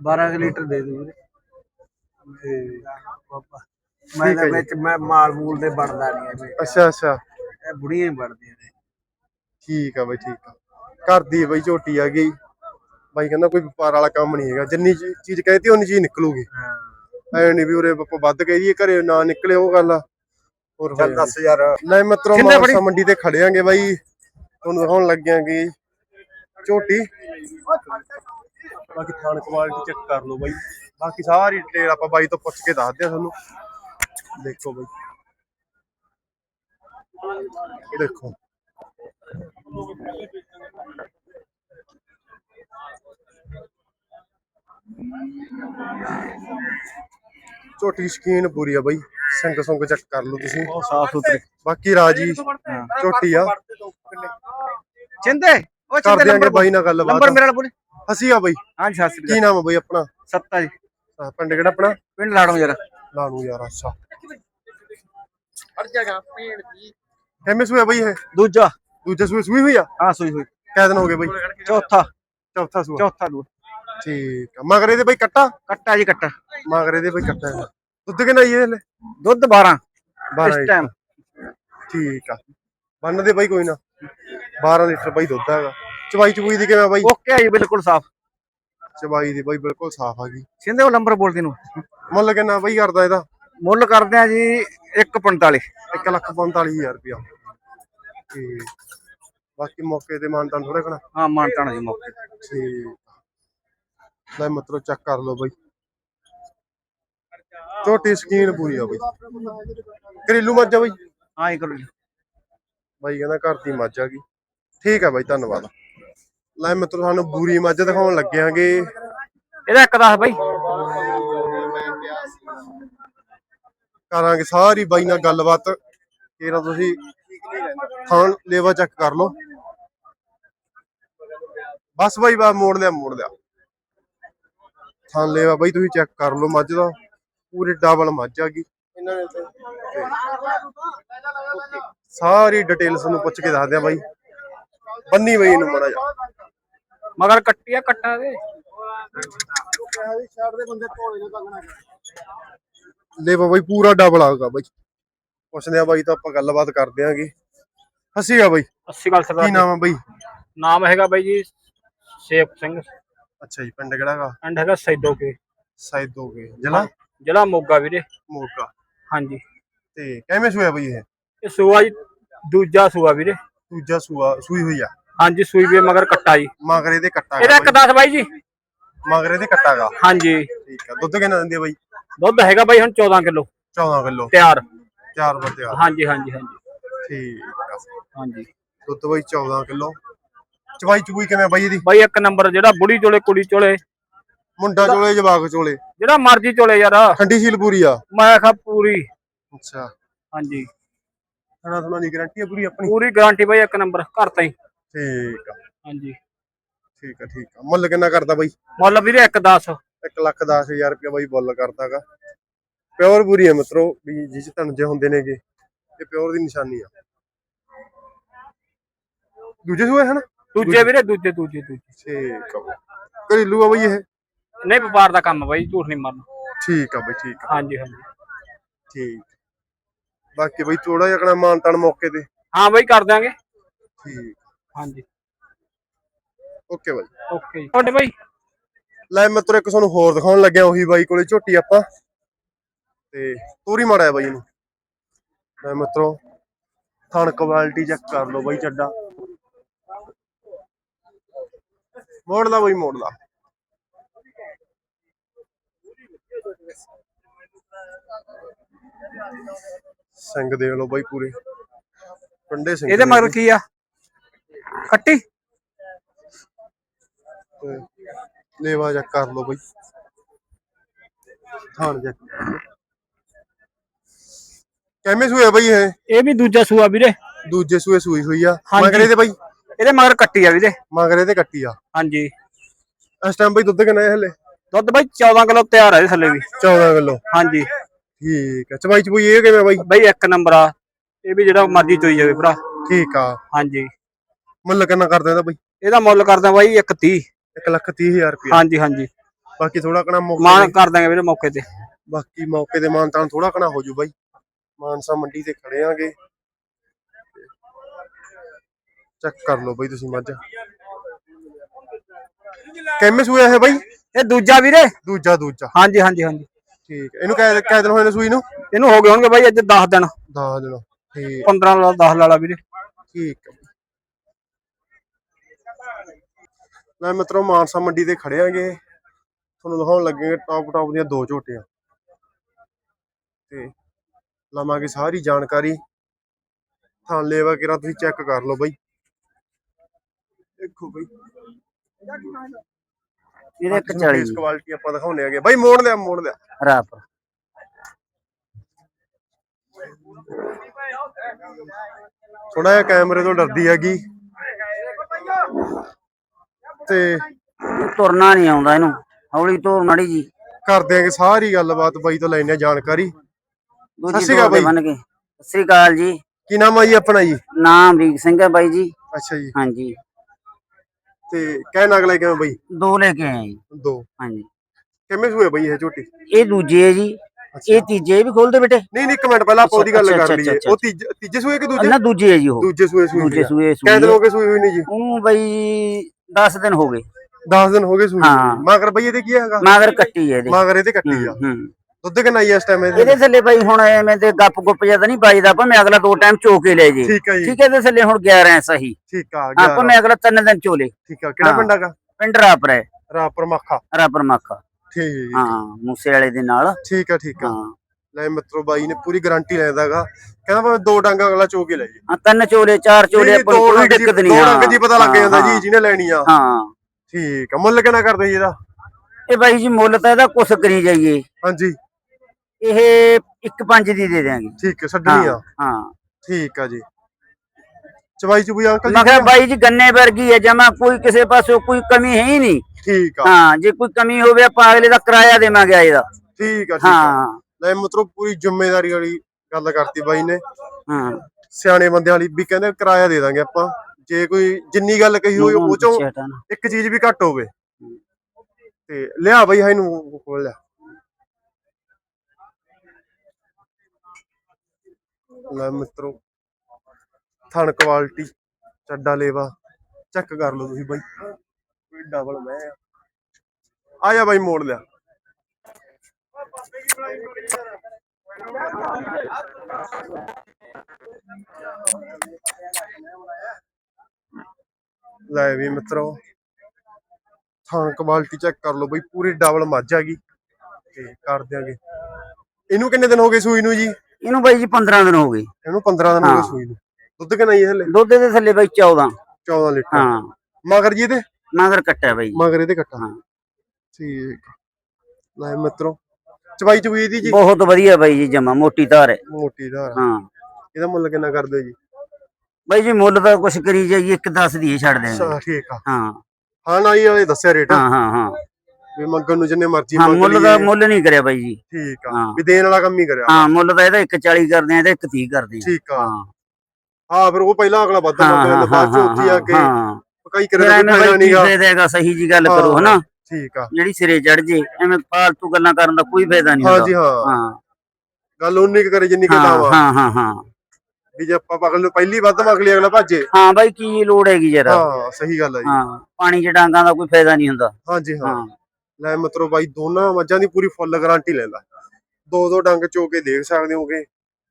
12 ਕਿ ਲੀਟਰ ਦੇ ਦੂ ਵੀਰੇ। ਤੇ ਬਾਬਾ ਮੈਂ ਠੀਕ ਹੈ ਤਾਂ ਜੀ। ਵਿੱਚ ਮੈਂ ਮਾਲ ਮੂਲ ਦੇ ਵੜਦਾ ਨਹੀਂ ਵੀ। ਅੱਛਾ ਅੱਛਾ। ਇਹ ਬੁੜੀਆਂ ਹੀ ਵੜਦੀਆਂ ਨੇ। ਠੀਕ ਆ ਬਈ ਠੀਕ ਆ। ਘਰ ਦੀ ਬਈ ਝੋਟੀ ਆ ਗਈ। ਬਾਈ ਕਹਿੰਦਾ ਕੋਈ ਵਪਾਰ ਵਾਲਾ ਕੰਮ ਨਹੀਂ ਹੈਗਾ। ਜਿੰਨੀ ਚੀ- ਚੀਜ਼ ਕਹਤੀ ਉਨੀ ਚੀਜ਼ ਨਿਕਲੂਗੀ। ਹਾਂ। ਐ ਨਹੀਂ ਵੀ ਉਰੇ ਆਪਾਂ ਵੱਧ ਕਹਿ ਦਈਏ ਘਰੇ ਨਾ ਨਿਕਲੇ ਉਹ ਗੱਲ। ਆ ਹੋਰ ਚੱਲ ਦੱਸ ਯਾਰ। ਲੈ ਮਿੱਤਰੋ ਮਾਨਸਾ ਮੰਡੀ ਤੇ ਖੜੇ ਆਂਗੇ ਬਾਈ। ਤੁਹਾਨੂੰ ਦਿਖਾਉਣ ਕਿ ਝੋਟੀ। ਬਾਕੀ ਥਾਣ ਕੁਆਲਿਟੀ ਚੈੱਕ ਕਰ ਲਓ ਬਾਈ। ਬਾਕੀ ਸਾਰੀ ਡਿਟੇਲ ਆਪਾਂ ਬਾਈ ਤੋਂ ਪੁੱਛ ਕੇ ਦੱਸਦੇ ਆ ਤੁਹਾਨੂੰ। ਦੇਖੋ ਬਾਈ। ਦੇਖੋ। ਝੋਟੀ ਸ਼ਕੀਨ ਪੂਰੀ ਆ ਬਾਈ। ਸੰਗ ਸੰਗ ਚੈੱਕ ਕਰ ਲਓ ਤੁਸੀਂ। ਸਾਫ਼ ਸੁਥਰੀ। ਬਾਕੀ ਰਾਜੀ ਝੋਟੀ ਆ। ਚਿੰਦੇ ਉਹ ਚਿੰਦੇ ਨੰਬਰ ਬਾਈ ਨਾਲ ਗੱਲਬਾਤ। ਨੰਬਰ ਮੇਰੇ ਨਾਲ ਬੋਲੇ। ਅਸੀਂ ਆ ਬਾਈ। ਹਾਂ ਜੀ, ਸਤਿ ਸ੍ਰੀ ਕੀ ਨਾਮ ਆ ਬਾਈ ਆਪਣਾ? ਸੱਤਾ ਜੀ। ਪਿੰਡ ਕਿਹੜਾ ਆਪਣਾ? ਪਿੰਡ ਲਾੜੋ ਯਾਰ। ਲਾਣੂ ਯਾਰ ਅੱਛਾ। ਹਰ ਜਗ੍ਹਾ ਪੇੜ ਦੀ ਕਿੰਨੇ ਸੂਏ ਬਾਈ ਇਹ? ਦੂਜਾ। ਦੂਜੇ ਸੂਏ ਸੂਈ ਹੋਈ ਆ? ਹਾਂ ਸੋਈ ਹੋਈ। ਕਿੰਨੇ ਦਿਨ ਹੋ ਗਏ ਬਾਈ। ਚੌਥਾ। ਚੌਥਾ ਸੂਆ। ਚੌਥਾ ਦੂ ਠੀਕ ਆ। ਮਗਰ ਇਹਦੇ ਬਾਈ ਕੱਟਾ? ਕੱਟਾ ਜੀ ਕੱਟਾ। ਮਗਰ ਇਹਦੇ ਬਾਈ ਕੱਟਾ। ਦੁੱਧ ਕਿੰਨਾ ਜੀ ਇਹਦੇ ਦੁੱਧ 12 12 ਇਸ ਟਾਈਮ ਠੀਕ ਆ। ਬੰਨ ਦੇ ਬਾਈ ਕੋਈ ਨਾ। 12 ਲੀਟਰ ਬਾਈ ਦੁੱਧ ਹੈਗਾ। ਚਵਾਈ ਚਬੂਈ ਦੀ ਕਿਵੇਂ ਬਾਈ? ਓਕੇ ਆ ਜੀ ਬਿਲਕੁਲ ਸਾਫ਼। ਚਵਾਈ ਦੀ ਬਾਈ ਬਿਲਕੁਲ ਸਾਫ਼ ਆ ਗਈ। ਸਿੰਦੇ ਉਹ ਨੰਬਰ ਬੋਲ ਦੇ ਨੂੰ। ਮੁੱਲ ਕਿੰਨਾ ਬਾਈ ਕਰਦਾ ਇਹਦਾ? ਮੁੱਲ ਕਰਦੇ ਆ ਜੀ 145 1 ਲੱਖ 45000 ਰੁਪਇਆ। ਤੇ ਬਾਕੀ ਮੌਕੇ ਤੇ ਮਾਨਤਾਨ ਥੋੜਾ ਕਣਾ ਹਾਂ ਮਾਨਤਾਣਾ ਜੀ ਮੌਕੇ। ਠੀਕ ਲੈ ਮਤਲਬ ਚੈੱਕ ਕਰ ਲਓ ਬਾਈ। ਛੋਟੀ ਸਕੀਨ ਪੂਰੀ ਆ ਬਾਈ। ਘਰੇਲੂ ਮੱਝ ਆ ਬਾਈ। ਹਾਂ ਹੀ ਕਰੋ ਜੀ ਬਾਈ ਕਹਿੰਦਾ ਘਰ ਦੀ ਮੱਝ ਆ ਗਈ। ਠੀਕ ਆ ਬਾਈ ਧੰਨਵਾਦ। ਲੈ ਮਿੱਤਰੋ ਸਾਨੂੰ ਬੂਰੀ ਮੱਝ ਦਿਖਾਉਣ ਲੱਗਿਆਂਗੇ ਇਹਦਾ ਇੱਕ ਦੱਸ ਬਾਈ। ਕਰਾਂਗੇ ਸਾਰੀ ਬਾਈ ਨਾਲ ਗੱਲਬਾਤ। ਤੇਰਾ ਤੁਸੀਂ ਖਾਣ ਲੇਵਾ ਚੈੱਕ ਕਰ ਲਓ। ਬਸ ਬਾਈ ਬਾ ਮੋੜ ਲਿਆ ਮੋੜ ਲਿਆ। ਥਾਂ ਲੇਵਾ ਬਾਈ ਤੁਸੀਂ ਚੈੱਕ ਕਰ ਲਓ ਮੱਝ ਦਾ। ਪੂਰੀ ਡਬਲ ਮੱਝ ਆ ਗਈ। ਇਹਨਾਂ ਨੇ ਤੇ- ਸਾਰੀ ਡਿਟੇਲ ਤੁਹਾਨੂੰ ਪੁੱਛ ਕੇ ਦੱਸਦੇ ਆ ਬਾਈ। ਬੰਨੀ ਬਾਈ ਨੂੰ ਮੜਾ ਜਾ ਮਗਰ ਕੱਟੀ ਆ ਕੱਟਾ ਦੇ। ਲੇਵਾ ਬਾਈ ਪੂਰਾ ਡਬਲ ਆਊਗਾ ਬਾਈ। ਪੁੱਛਦੇ ਆ ਬਾਈ ਤਾਂ ਆਪਾਂ ਗੱਲਬਾਤ ਕਰਦੇ ਆਂਗੇ। ਹੱਸੀਗਾ ਬਾਈ। 80 ਗੱਲ ਸਰਦਾਰ ਕੀ ਨਾਮ ਆ ਬਾਈ? ਨਾਮ ਹੈਗਾ ਬਾਈ ਜੀ ਸੇਖ ਸਿੰਘ। ਅੱਛਾ ਜੀ ਪਿੰਡ ਕਿਹੜਾ ਹੈਗਾ? ਐਂਡ ਹੈਗਾ ਸੈਦੋ ਕੇ। ਸੈਦੋਗੇ ਜ਼ਿਲ੍ਹਾ? ਜ਼ਿਲ੍ਹਾ ਮੋਗਾ ਵੀਰੇ। ਮੋਗਾ। ਹਾਂਜੀ। ਤੇ ਕਿਵੇਂ ਸੂਆ ਬਾਈ ਇਹ? ਇਹ ਸੂਆ ਜੀ ਦੂਜਾ ਸੂਆ ਵੀਰੇ। ਦੂਜਾ ਸੂਆ ਸੂਈ ਹੋਈ ਆ? ਹਾਂਜੀ ਸੂਈ ਵੀ ਮਗਰ ਕੱਟਾ ਜੀ। ਮਗਰੇ ਦੇ ਕੱਟਾ ਇਹਦਾ ਇੱਕ ਦੱਸ ਬਾਈ ਜੀ। ਮਗਰੇ ਦੇ ਕੱਟਾਗਾ ਹਾਂਜੀ। ਠੀਕ ਆ। ਦੁੱਧ ਕਿੰਨਾ ਦਿੰਦੀ ਆ ਬਾਈ? ਦੁੱਧ ਹੈਗਾ ਬਾਈ ਹੁਣ 14 ਕਿਲੋ। 14 ਕਿਲੋ। ਤਿਆਰ। ਚਾਰ ਵਾਰ ਤਿਆਰ। ਹਾਂਜੀ ਹਾਂਜੀ ਹਾਂਜੀ। ਠੀਕ ਆ। ਹਾਂਜੀ। ਦੁੱਧ ਬਾਈ 14 ਕਿਲੋ। ਚਵਾਈ ਚੁਈ ਕਿਵੇਂ ਬਾਈ ਇਹਦੀ? ਬਾਈ ਇੱਕ ਨੰਬਰ ਜਿਹੜਾ ਬੁੜੀ ਚੋਲੇ ਕੁੜੀ ਚੋਲੇ। ਮੁੰਡਾ ਚੋਲੇ ਜਵਾਕ ਚੋਲੇ। ਜਿਹੜਾ ਮਰਜ਼ੀ ਚੋਲੇ ਯਾਰ। ਠੰਡੀ ਸੀਲ ਪੂਰੀ ਆ। ਮੈਂ ਕਿਹਾ ਪੂਰੀ। ਅੱਛਾ। ਹਾਂਜੀ। ਖਾਣਾ ਤੁਹਾਨੂੰ ਦੀ ਗਾਰੰਟੀ ਆ ਪੂਰੀ ਆਪਣੀ? ਪੂਰੀ ਗਾਰੰਟੀ ਬਾਈ ਇੱਕ ਨੰਬਰ ਘਰ ਤਾਈ। ਠੀਕ ਆ। ਹਾਂਜੀ। ਠੀਕ ਆ ਠੀਕ ਆ। ਮੁੱਲ ਕਿੰਨਾ ਕਰਦਾ ਬਾਈ? ਮੁੱਲ ਵੀਰੇ ਇੱਕ 10 1 ਲੱਖ 10000 ਰੁਪਏ ਬਾਈ ਬੁੱਲ ਕਰਦਾਗਾ। ਪਿਓਰ ਪੂਰੀ ਹੈ ਮਿੱਤਰੋ ਵੀ ਜਿਸ ਤਣਜੇ ਹੁੰਦੇ ਨੇਗੇ ਇਹ ਪਿਓਰ ਦੀ ਨਿਸ਼ਾਨੀ ਆ। ਦੂਜੇ ਸੂਏ ਹਨ? ਦੂਜੇ ਵੀਰੇ ਦੂਜੇ ਦੂਜੇ ਦੂਜੇ। ਠੀਕ ਆ ਘਰੇਲੂ ਆ ਬਾਈ ਇਹ। ਨਹੀਂ ਵਪਾਰ ਦਾ ਕੰਮ ਬਾਈ ਝੂਠ ਨਹੀਂ ਮਾਰਨਾ। ਠੀਕ ਆ ਬਾਈ ਠੀਕ ਆ। ਹਾਂਜੀ ਹਾਂਜੀ। ਠੀਕ। ਬਾਕੀ ਬਾਈ ਥੋੜਾ ਜਿਹਾ ਕਣਾ ਮਾਨ ਤਾਨ ਮੌਕੇ ਤੇ। ਹਾਂ ਬਾਈ ਕਰ ਦਿਆਂਗੇ। ਠੀਕ। ਹਾਂਜੀ। ਓਕੇ ਬਾਈ। ਓਕੇ ਜੀ। ਤੁਹਾਡੇ ਬਾਈ? ਲੈ ਮਿੱਤਰੋ ਇੱਕ ਤੁਹਾਨੂੰ ਹੋਰ ਦਿਖਾਉਣ ਲੱਗਿਆ ਉਹੀ ਬਾਈ ਕੋਲੇ ਝੋਟੀ ਆਪਾਂ। ਤੇ ਤੋਰੀ ਮਾੜਾ ਹੈ ਬਾਈ ਇਹਨੂੰ। ਲੈ ਮਿੱਤਰੋ ਥਣ ਕੁਆਲਿਟੀ ਚੈੱਕ ਕਰ ਲਓ ਬਾਈ ਚੱਡਾ। ਮੋੜ ਲਾ ਬਾਈ ਮੋੜ ਲਾ। ਸਿੰਘ ਦੇਖ ਲਓ ਬਾਈ ਪੂਰੇ। ਕੰਡੇ ਸਿੰਘ ਇਹਦੇ ਮਗਰ ਕੀ ਆ? ਕੱਟੀ? ਲੇਵਾ ਚੈੱਕ ਕਰ ਲਓ ਬਾਈ। ਥਾਣ ਚੈੱਕ। ਕਿਵੇਂ ਸੂਏ ਬਾਈ ਇਹ? ਇਹ ਵੀ ਦੂਜਾ ਸੂਆ ਵੀਰੇ। ਦੂਜੇ ਸੂਏ ਸੂਈ ਹੋਈ ਆ। ਮਗਰੇ ਤੇ ਬਾਈ? ਇਹਦੇ ਮਗਰ ਕੱਟੀ ਆ ਵੀਰੇ। ਮਗਰੇ ਤੇ ਕੱਟੀ ਆ। ਹਾਂਜੀ। ਇਸ ਟਾਈਮ ਬਾਈ ਦੁੱਧ ਕਿੰਨਾ ਹੈ ਹਲੇ? ਦੁੱਧ ਬਾਈ 14 ਕਿਲੋ ਤਿਆਰ ਆ ਇਹਦੇ ਥੱਲੇ ਵੀ। 14 ਕਿਲੋ। ਹਾਂਜੀ। ਠੀਕ ਆ। ਚਵਾਈ ਚਬੂਈ ਇਹ ਕਿਵੇਂ ਬਾਈ? ਬਾਈ ਇੱਕ ਨੰਬਰ ਆ। ਇਹ ਵੀ ਜਿਹੜਾ ਮਰਜ਼ੀ ਚੋਈ ਜਾਵੇ ਭਰਾ। ਠੀਕ ਆ। ਹਾਂਜੀ। ਮੁੱਲ ਕਿੰਨਾ ਕਰ ਦਿੰਦਾ ਬਾਈ? ਇਹਦਾ ਮੁੱਲ ਕਰਦਾ ਬਾਈ 130 1 ਲੱਖ 30 ਹਜ਼ਾਰ ਰੁਪਇਆ। ਹਾਂਜੀ ਹਾਂਜੀ। ਬਾਕੀ ਥੋੜਾ ਕਣਾ ਮੌਕੇ ਮਾਨ ਕਰ ਦਾਂਗੇ ਵੀਰੇ ਮੌਕੇ ਤੇ। ਬਾਕੀ ਮੌਕੇ ਦੇ ਮਾਨ ਤਾਂ ਥੋੜਾ ਕਣਾ ਹੋ ਜੂ ਬਾਈ। ਮਾਨਸਾ ਮੰਡੀ ਤੇ ਖੜੇ ਆਂਗੇ। ਚੈੱਕ ਕਰ ਲਓ ਬਾਈ ਤੁਸੀਂ ਮੱਝ। ਕਿੰਨੇ ਸੂਏ ਹੈ ਬਾਈ? ਇਹ ਦੂਜਾ ਵੀਰੇ। ਦੂਜਾ ਦੂਜਾ। ਹਾਂਜੀ ਹਾਂਜੀ ਹਾਂਜੀ। ਠੀਕ ਹੈ। ਇਹਨੂੰ ਕਹਿ ਕਹਿ ਦਿਨ ਹੋਏ ਨੇ ਸੂਈ ਨੂੰ? ਇਹਨੂੰ ਹੋ ਗਏ ਹੋਣਗੇ ਬਾਈ ਅੱਜ 10 ਦਿਨ। 10 ਦਿਨ। ਠੀਕ। 15 ਵਾਲਾ 10 ਵਾਲਾ ਵੀਰੇ। ਠੀਕ ਲੈ ਮਿੱਤਰੋ ਮਾਨਸਾ ਮੰਡੀ ਤੇ ਖੜੇ ਆਂਗੇ ਤੁਹਾਨੂੰ ਦਿਖਾਉਣ ਲੱਗੇਗੇ ਟੌਪ ਟੌਪ ਦੀਆਂ ਦੋ ਝੋਟੀਆਂ। ਤੇ ਲਵਾਂਗੇ ਸਾਰੀ ਜਾਣਕਾਰੀ। ਥਾਂ ਲੇਵਾ ਕਿਰਾ ਤੁਸੀਂ ਚੈੱਕ ਕਰ ਲਓ ਬਾਈ। ਦੇਖੋ ਬਾਈ। ਇਹਦੇ 140 ਕੁਆਲਿਟੀ ਆਪਾਂ ਦਿਖਾਉਣੇ ਆਗੇ ਬਾਈ ਮੋੜ ਲਿਆ ਮੋੜ ਲਿਆ। ਰਾਪ ਥੋੜਾ ਜਿਹਾ ਕੈਮਰੇ ਤੋਂ ਡਰਦੀ ਹੈਗੀ। ਤੇ ਤੁਰਨਾ ਨਹੀਂ ਆਉਂਦਾ ਇਹਨੂੰ। ਹੌਲੀ ਤੁਰ ਮਾੜੀ ਜੀ। ਕਰ ਦਿਆਂਗੇ ਸਾਰੀ ਗੱਲਬਾਤ ਬਾਈ ਤੋਂ ਲੈਣੇ ਜਾਣਕਾਰੀ। ਸਤਿ ਸ਼੍ਰੀ ਅਕਾਲ ਬਾਈ। ਸਤਿ ਸ੍ਰੀ ਅਕਾਲ ਜੀ। ਕੀ ਨਾਮ ਆ ਜੀ ਆਪਣਾ ਜੀ? ਨਾਮ ਅਮਰੀਕ ਸਿੰਘ ਹੈ ਬਾਈ ਜੀ। ਅੱਛਾ ਜੀ। ਹਾਂਜੀ। ਤੇ ਕਹਿ ਨਗ ਲੈ ਕਿਵੇਂ ਬਾਈ। ਦੋ ਲੈ ਕੇ ਆਏ ਜੀ। ਦੋ। ਹਾਂਜੀ। ਕਿਵੇਂ ਸੂਏ ਬਾਈ ਇਹ ਝੋਟੀ? ਇਹ ਦੂਜੇ ਹੈ ਜੀ। ਇਹ ਤੀਜੇ ਵੀ ਖੋਲ ਦੇ ਬੇਟੇ। ਨਹੀਂ ਨਹੀਂ ਇੱਕ ਮਿੰਟ ਪਹਿਲਾਂ ਆਪਾਂ ਉਹਦੀ ਗੱਲ ਕਰ ਲਈਏ। ਉਹ ਤੀਜੇ ਤੀਜੇ ਸੂਏ ਕਿ ਦੂਜੇ? ਅੰਨਾ ਦੂਜੇ ਹੈ ਜੀ ਉਹ। ਦੂਜੇ ਸੂਏ ਸੂਈ ਦੂਜੇ ਆ। ਸੂਏ ਕਿੰਨੇ ਦਿਨ ਸੂਏ ਹੋਈ ਨਹੀਂ ਜੀ? ਉਹਨੂੰ ਬਾਈ 10 ਦਿਨ ਹੋ ਗਏ। 10 ਦਿਨ ਹੋ ਗਏ ਸੂਈ ਹਾਂ। ਮਗਰ ਬਈ ਇਹਦੇ ਕੀ ਹੈਗਾ? ਮਗਰ ਕੱਟੀ ਹੈ ਇਹਦੇ। ਮਗਰ ਇਹਦੇ ਕੱਟੀ ਆ। ਹੂੰ। ਦੁੱਧ ਕਿੰਨਾ ਹੀ ਇਸ ਟਾਈਮ ਇਹਦੇ ਇਹਦੇ ਥੱਲੇ ਬਾਈ ਹੁਣ ਐਵੇਂ ਤੇ ਗੱਪ ਗੁੱਪ ਜ਼ਿਆਦਾ ਨਹੀਂ ਬਾਈਦਾ ਭਾਵੇਂ ਅਗਲਾ ਦੋ ਟਾਈਮ ਚੋ ਕੇ ਲੈ ਜੇ। ਠੀਕ ਹੈ ਜੀ। ਠੀਕ ਹੈ ਇਹਦੇ ਥੱਲੇ ਹੁਣ 11 ਐ ਸਹੀ। ਠੀਕ ਆ ਗਿਆ ਭਾਵੇਂ ਅਗਲਾ ਤਿੰਨ ਦਿਨ ਚੋਲੇ। ਠੀਕ ਆ ਕਿਹੜਾ ਹਾਂ। ਪਿੰਡ ਹੈਗਾ? ਪਿੰਡ ਰਾਪਰ ਹੈ। ਰਾਪਰ ਮੱਖਾ। ਰਾਪਰ ਮੱਖਾ। ਠੀਕ ਹੈ ਮੂਸੇ ਵਾਲੇ ਦੇ ਨਾਲ। ਠੀਕ ਆ ਠੀਕ ਆ। ਹਾਂ। ਲੈ ਮਿੱਤਰੋ ਬਾਈ ਨੇ ਪੂਰੀ ਗਾਰੰਟੀ ਲੈਂਦਾਗਾ ਕਹਿੰਦਾ ਭਾਵੇਂ ਦੋ ਡੰਗ ਅਗਲਾ ਚੋ ਕੇ ਲੈ ਜੀ। ਹਾਂ, ਤਿੰਨ ਚੋਲੇ ਚਾਰ ਚੋਲੇ ਆਪਾਂ ਨੂੰ ਕੋਈ ਦਿੱਕਤ ਨਹੀਂ ਦੋ ਡੰਗ ਜੀ ਪਤਾ ਲੱਗ ਜਾਂਦਾ ਜੀ ਜਿਹਨੇ ਲੈਣੀ ਆ। ਹਾਂ। ਠੀਕ ਆ ਮੁੱਲ ਕਿੰਨਾ ਕਰਦੇ ਜੀ ਇਹਦਾ? ਇਹ ਬਾਈ ਜੀ ਮੁੱਲ ਤਾਂ ਇਹਦਾ ਕੁਛ ਕਰੀ ਜਾਈਏ। ਹਾਂਜੀ। ਇਹ ਇੱਕ ਪੰਜ ਦੀ ਦੇ ਦਿਆਂਗੇ। ਠੀਕ ਹੈ ਛੱਡਣੀ ਆ। ਹਾਂ। ਠੀਕ ਆ ਜੀ। ਚਵਾਈ ਚੁਬਈ ਅੰਕਲ ਮੈਂ ਕਿਹਾ ਬਾਈ ਜੀ ਗੰਨੇ ਵਰਗੀ ਹੈ ਜਮਾ ਕੋਈ ਕਿਸੇ ਪਾਸੋਂ ਕੋਈ ਕਮੀ ਹੈ ਹੀ ਨਹੀਂ। ਠੀਕ ਆ। ਹਾਂ ਜੇ ਕੋਈ ਕਮੀ ਹੋਵੇ ਆਪਾਂ ਅਗਲੇ ਦਾ ਕਿਰਾਇਆ ਦੇਵਾਂਗੇ ਇਹਦਾ ਠੀਕ ਆ ਠੀਕ ਆ। ਹਾਂ। ਲੈ ਮਿੱਤਰੋ ਪੂਰੀ ਜ਼ਿੰਮੇਵਾਰੀ ਵਾਲੀ ਗੱਲ ਕਰਤੀ ਬਾਈ ਨੇ। ਹਾਂ। ਸਿਆਣੇ ਬੰਦਿਆਂ ਵਾਲੀ ਵੀ ਕਹਿੰਦੇ ਕਿਰਾਇਆ ਦੇ ਦਾਂਗੇ ਆਪਾਂ। ਜੇ ਕੋਈ ਜਿੰਨੀ ਗੱਲ ਕਹੀ ਹੋਈ ਉਹ ਚੋਂ। ਇੱਕ ਚੀਜ਼ ਵੀ ਘੱਟ ਹੋਵੇ। ਤੇ ਲਿਆ ਬਈ ਹਾਈ ਨੂੰ ਖੋਲ ਲਿਆ। ਲੈ ਮਿੱਤਰੋ। ਥਣ ਕੁਆਲਿਟੀ ਚੱਡਾ ਲੇਵਾ ਚੈੱਕ ਕਰ ਲਓ ਤੁਸੀਂ ਬਾਈ। ਡਬਲ ਮੈਂ ਆ। ਜਾ ਬਾਈ ਮੋੜ ਲਿਆ। ਲੈ ਵੀ ਮਿੱਤਰੋ। ਥਾਂ ਕੁਆਲਿਟੀ ਚੈੱਕ ਕਰ ਲਓ ਬਈ, ਪੂਰੀ ਡਬਲ ਮੱਝ ਹੈਗੀ ਤੇ ਕਰ ਦਿਆਂਗੇ। ਇਹਨੂੰ ਕਿੰਨੇ ਦਿਨ ਹੋ ਗਏ ਸੂਈ ਨੂੰ ਜੀ? ਇਹਨੂੰ ਬਾਈ ਜੀ 15 ਦਿਨ ਹੋ ਗਏ। ਇਹਨੂੰ 15 ਦਿਨ ਹੋ ਗਏ ਹਾਂ। ਸੂਈ ਨੂੰ। ਦੁੱਧ ਕਿੰਨਾ ਜੀ ਹਲੇ ਦੁੱਧ ਦੇ ਥੱਲੇ ਬਾਈ 14 14 ਲੀਟਰ। ਹਾਂ। ਮਗਰ ਜੀ ਇਹਦੇ? ਮਗਰ ਕੱਟਿਆ ਬਾਈ ਮਗਰ ਇਹਦੇ ਕੱਟਾ। ਹਾਂ। ਠੀਕ। ਲੈ ਮਿੱਤਰੋ ਚਵਾਈ ਚੁਈ ਦੀ ਜੀ? ਬਹੁਤ ਵਧੀਆ ਬਾਈ ਜੀ ਜਮਾ ਮੋਟੀ ਧਾਰ ਹੈ। ਮੋਟੀ ਦਾ ਹਾਂ। ਇਹਦਾ ਮੁੱਲ ਕਿੰਨਾ ਕਰਦੇ ਹੋ ਜੀ? ਬਾਈ ਜੀ ਮੁੱਲ ਤਾਂ ਕੁਛ ਕਰੀ ਜਾਈਏ ਇੱਕ 10 ਦੀ ਹੀ ਛੱਡ ਅੱਛਾ, ਠੀਕ ਆ। ਹਾਂ। ਹਾਂ ਨਾ ਵਾਲੇ ਦੱਸਿਆ ਰੇਟ। ਹਾਂ ਹਾਂ ਹਾਂ। ਵੀ ਮੰਗਣ ਨੂੰ ਜਿੰਨੇ ਮਰਜ਼ੀ ਹਾਂ ਮੁੱਲ ਦਾ ਮੁੱਲ ਨਹੀਂ ਕਰਿਆ ਬਾਈ ਜੀ। ਠੀਕ ਆ। ਵੀ ਦੇਣ ਵਾਲਾ ਕੰਮ ਹੀ ਕਰਿਆ। ਹਾਂ ਮੁੱਲ ਤਾਂ ਇਹਦਾ 140 ਕਰਦੇ ਆ ਇਹਦਾ 130 ਕਰਦੇ ਆ। ਠੀਕ ਆ। ਹਾਂ। ਫਿਰ ਉਹ ਪਹਿਲਾਂ ਅਗਲਾ ਵੱਧ ਮੰਗਦਾ ਬਾਅਦ ਚ ਉੱਥੇ ਆ ਕੇ ਹਾਂ। ਕਈ ਫਿਰ ਕਰੇ ਐਵੇਂ ਫਾਇਦਾ ਨਹੀਂਗਾ ਫਾਇਦਾ ਹੈਗਾ ਸਹੀ ਜੀ ਗੱਲ ਕਰੋ ਹਨਾ? ਠੀਕ ਆ। ਜਿਹੜੀ ਸਿਰੇ ਚੜ ਜੇ ਐਵੇਂ ਫਾਲਤੂ ਗੱਲਾਂ ਕਰਨ ਦਾ ਕੋਈ ਫਾਇਦਾ ਨਹੀਂ ਹਾਂ ਜੀ ਹਾਂ। ਗੱਲ ਕੁ ਕਰੇ ਜਿੰਨੀ ਕਿ ਲਾਵਾ ਹਾਂ ਹਾਂ ਹਾਂ। ਵੀ ਜੇ ਆਪਾਂ ਅਗਲੇ ਨੂੰ ਪਹਿਲੀ ਵੱਧ ਮੰਗ ਲਈ ਅਗਲਾ ਭਾਜੇ ਹਾਂ ਬਾਈ ਕੀ ਲੋੜ ਹੈਗੀ ਯਾਰ ਹਾਂ ਸਹੀ ਗੱਲ ਹੈ ਜੀ। ਹਾਂ ਪਾਣੀ ਚ ਡਾਂਗਾ ਦਾ ਕੋਈ ਫਾਇਦਾ ਨਹੀਂ ਹੁੰਦਾ। ਹਾਂ ਜੀ ਹਾਂ। ਹਾਂ। ਲੈ ਮਤਲਬ ਬਾਈ ਦੋਨਾਂ ਮੱਝਾਂ ਦੀ ਪੂਰੀ ਫੁੱਲ ਗਾਰੰਟੀ ਲੈਂਦਾ ਦੋ ਦੋ ਡੰਗ ਚੋ ਕੇ ਦੇਖ ਸਕਦੇ ਹੋਗੇ।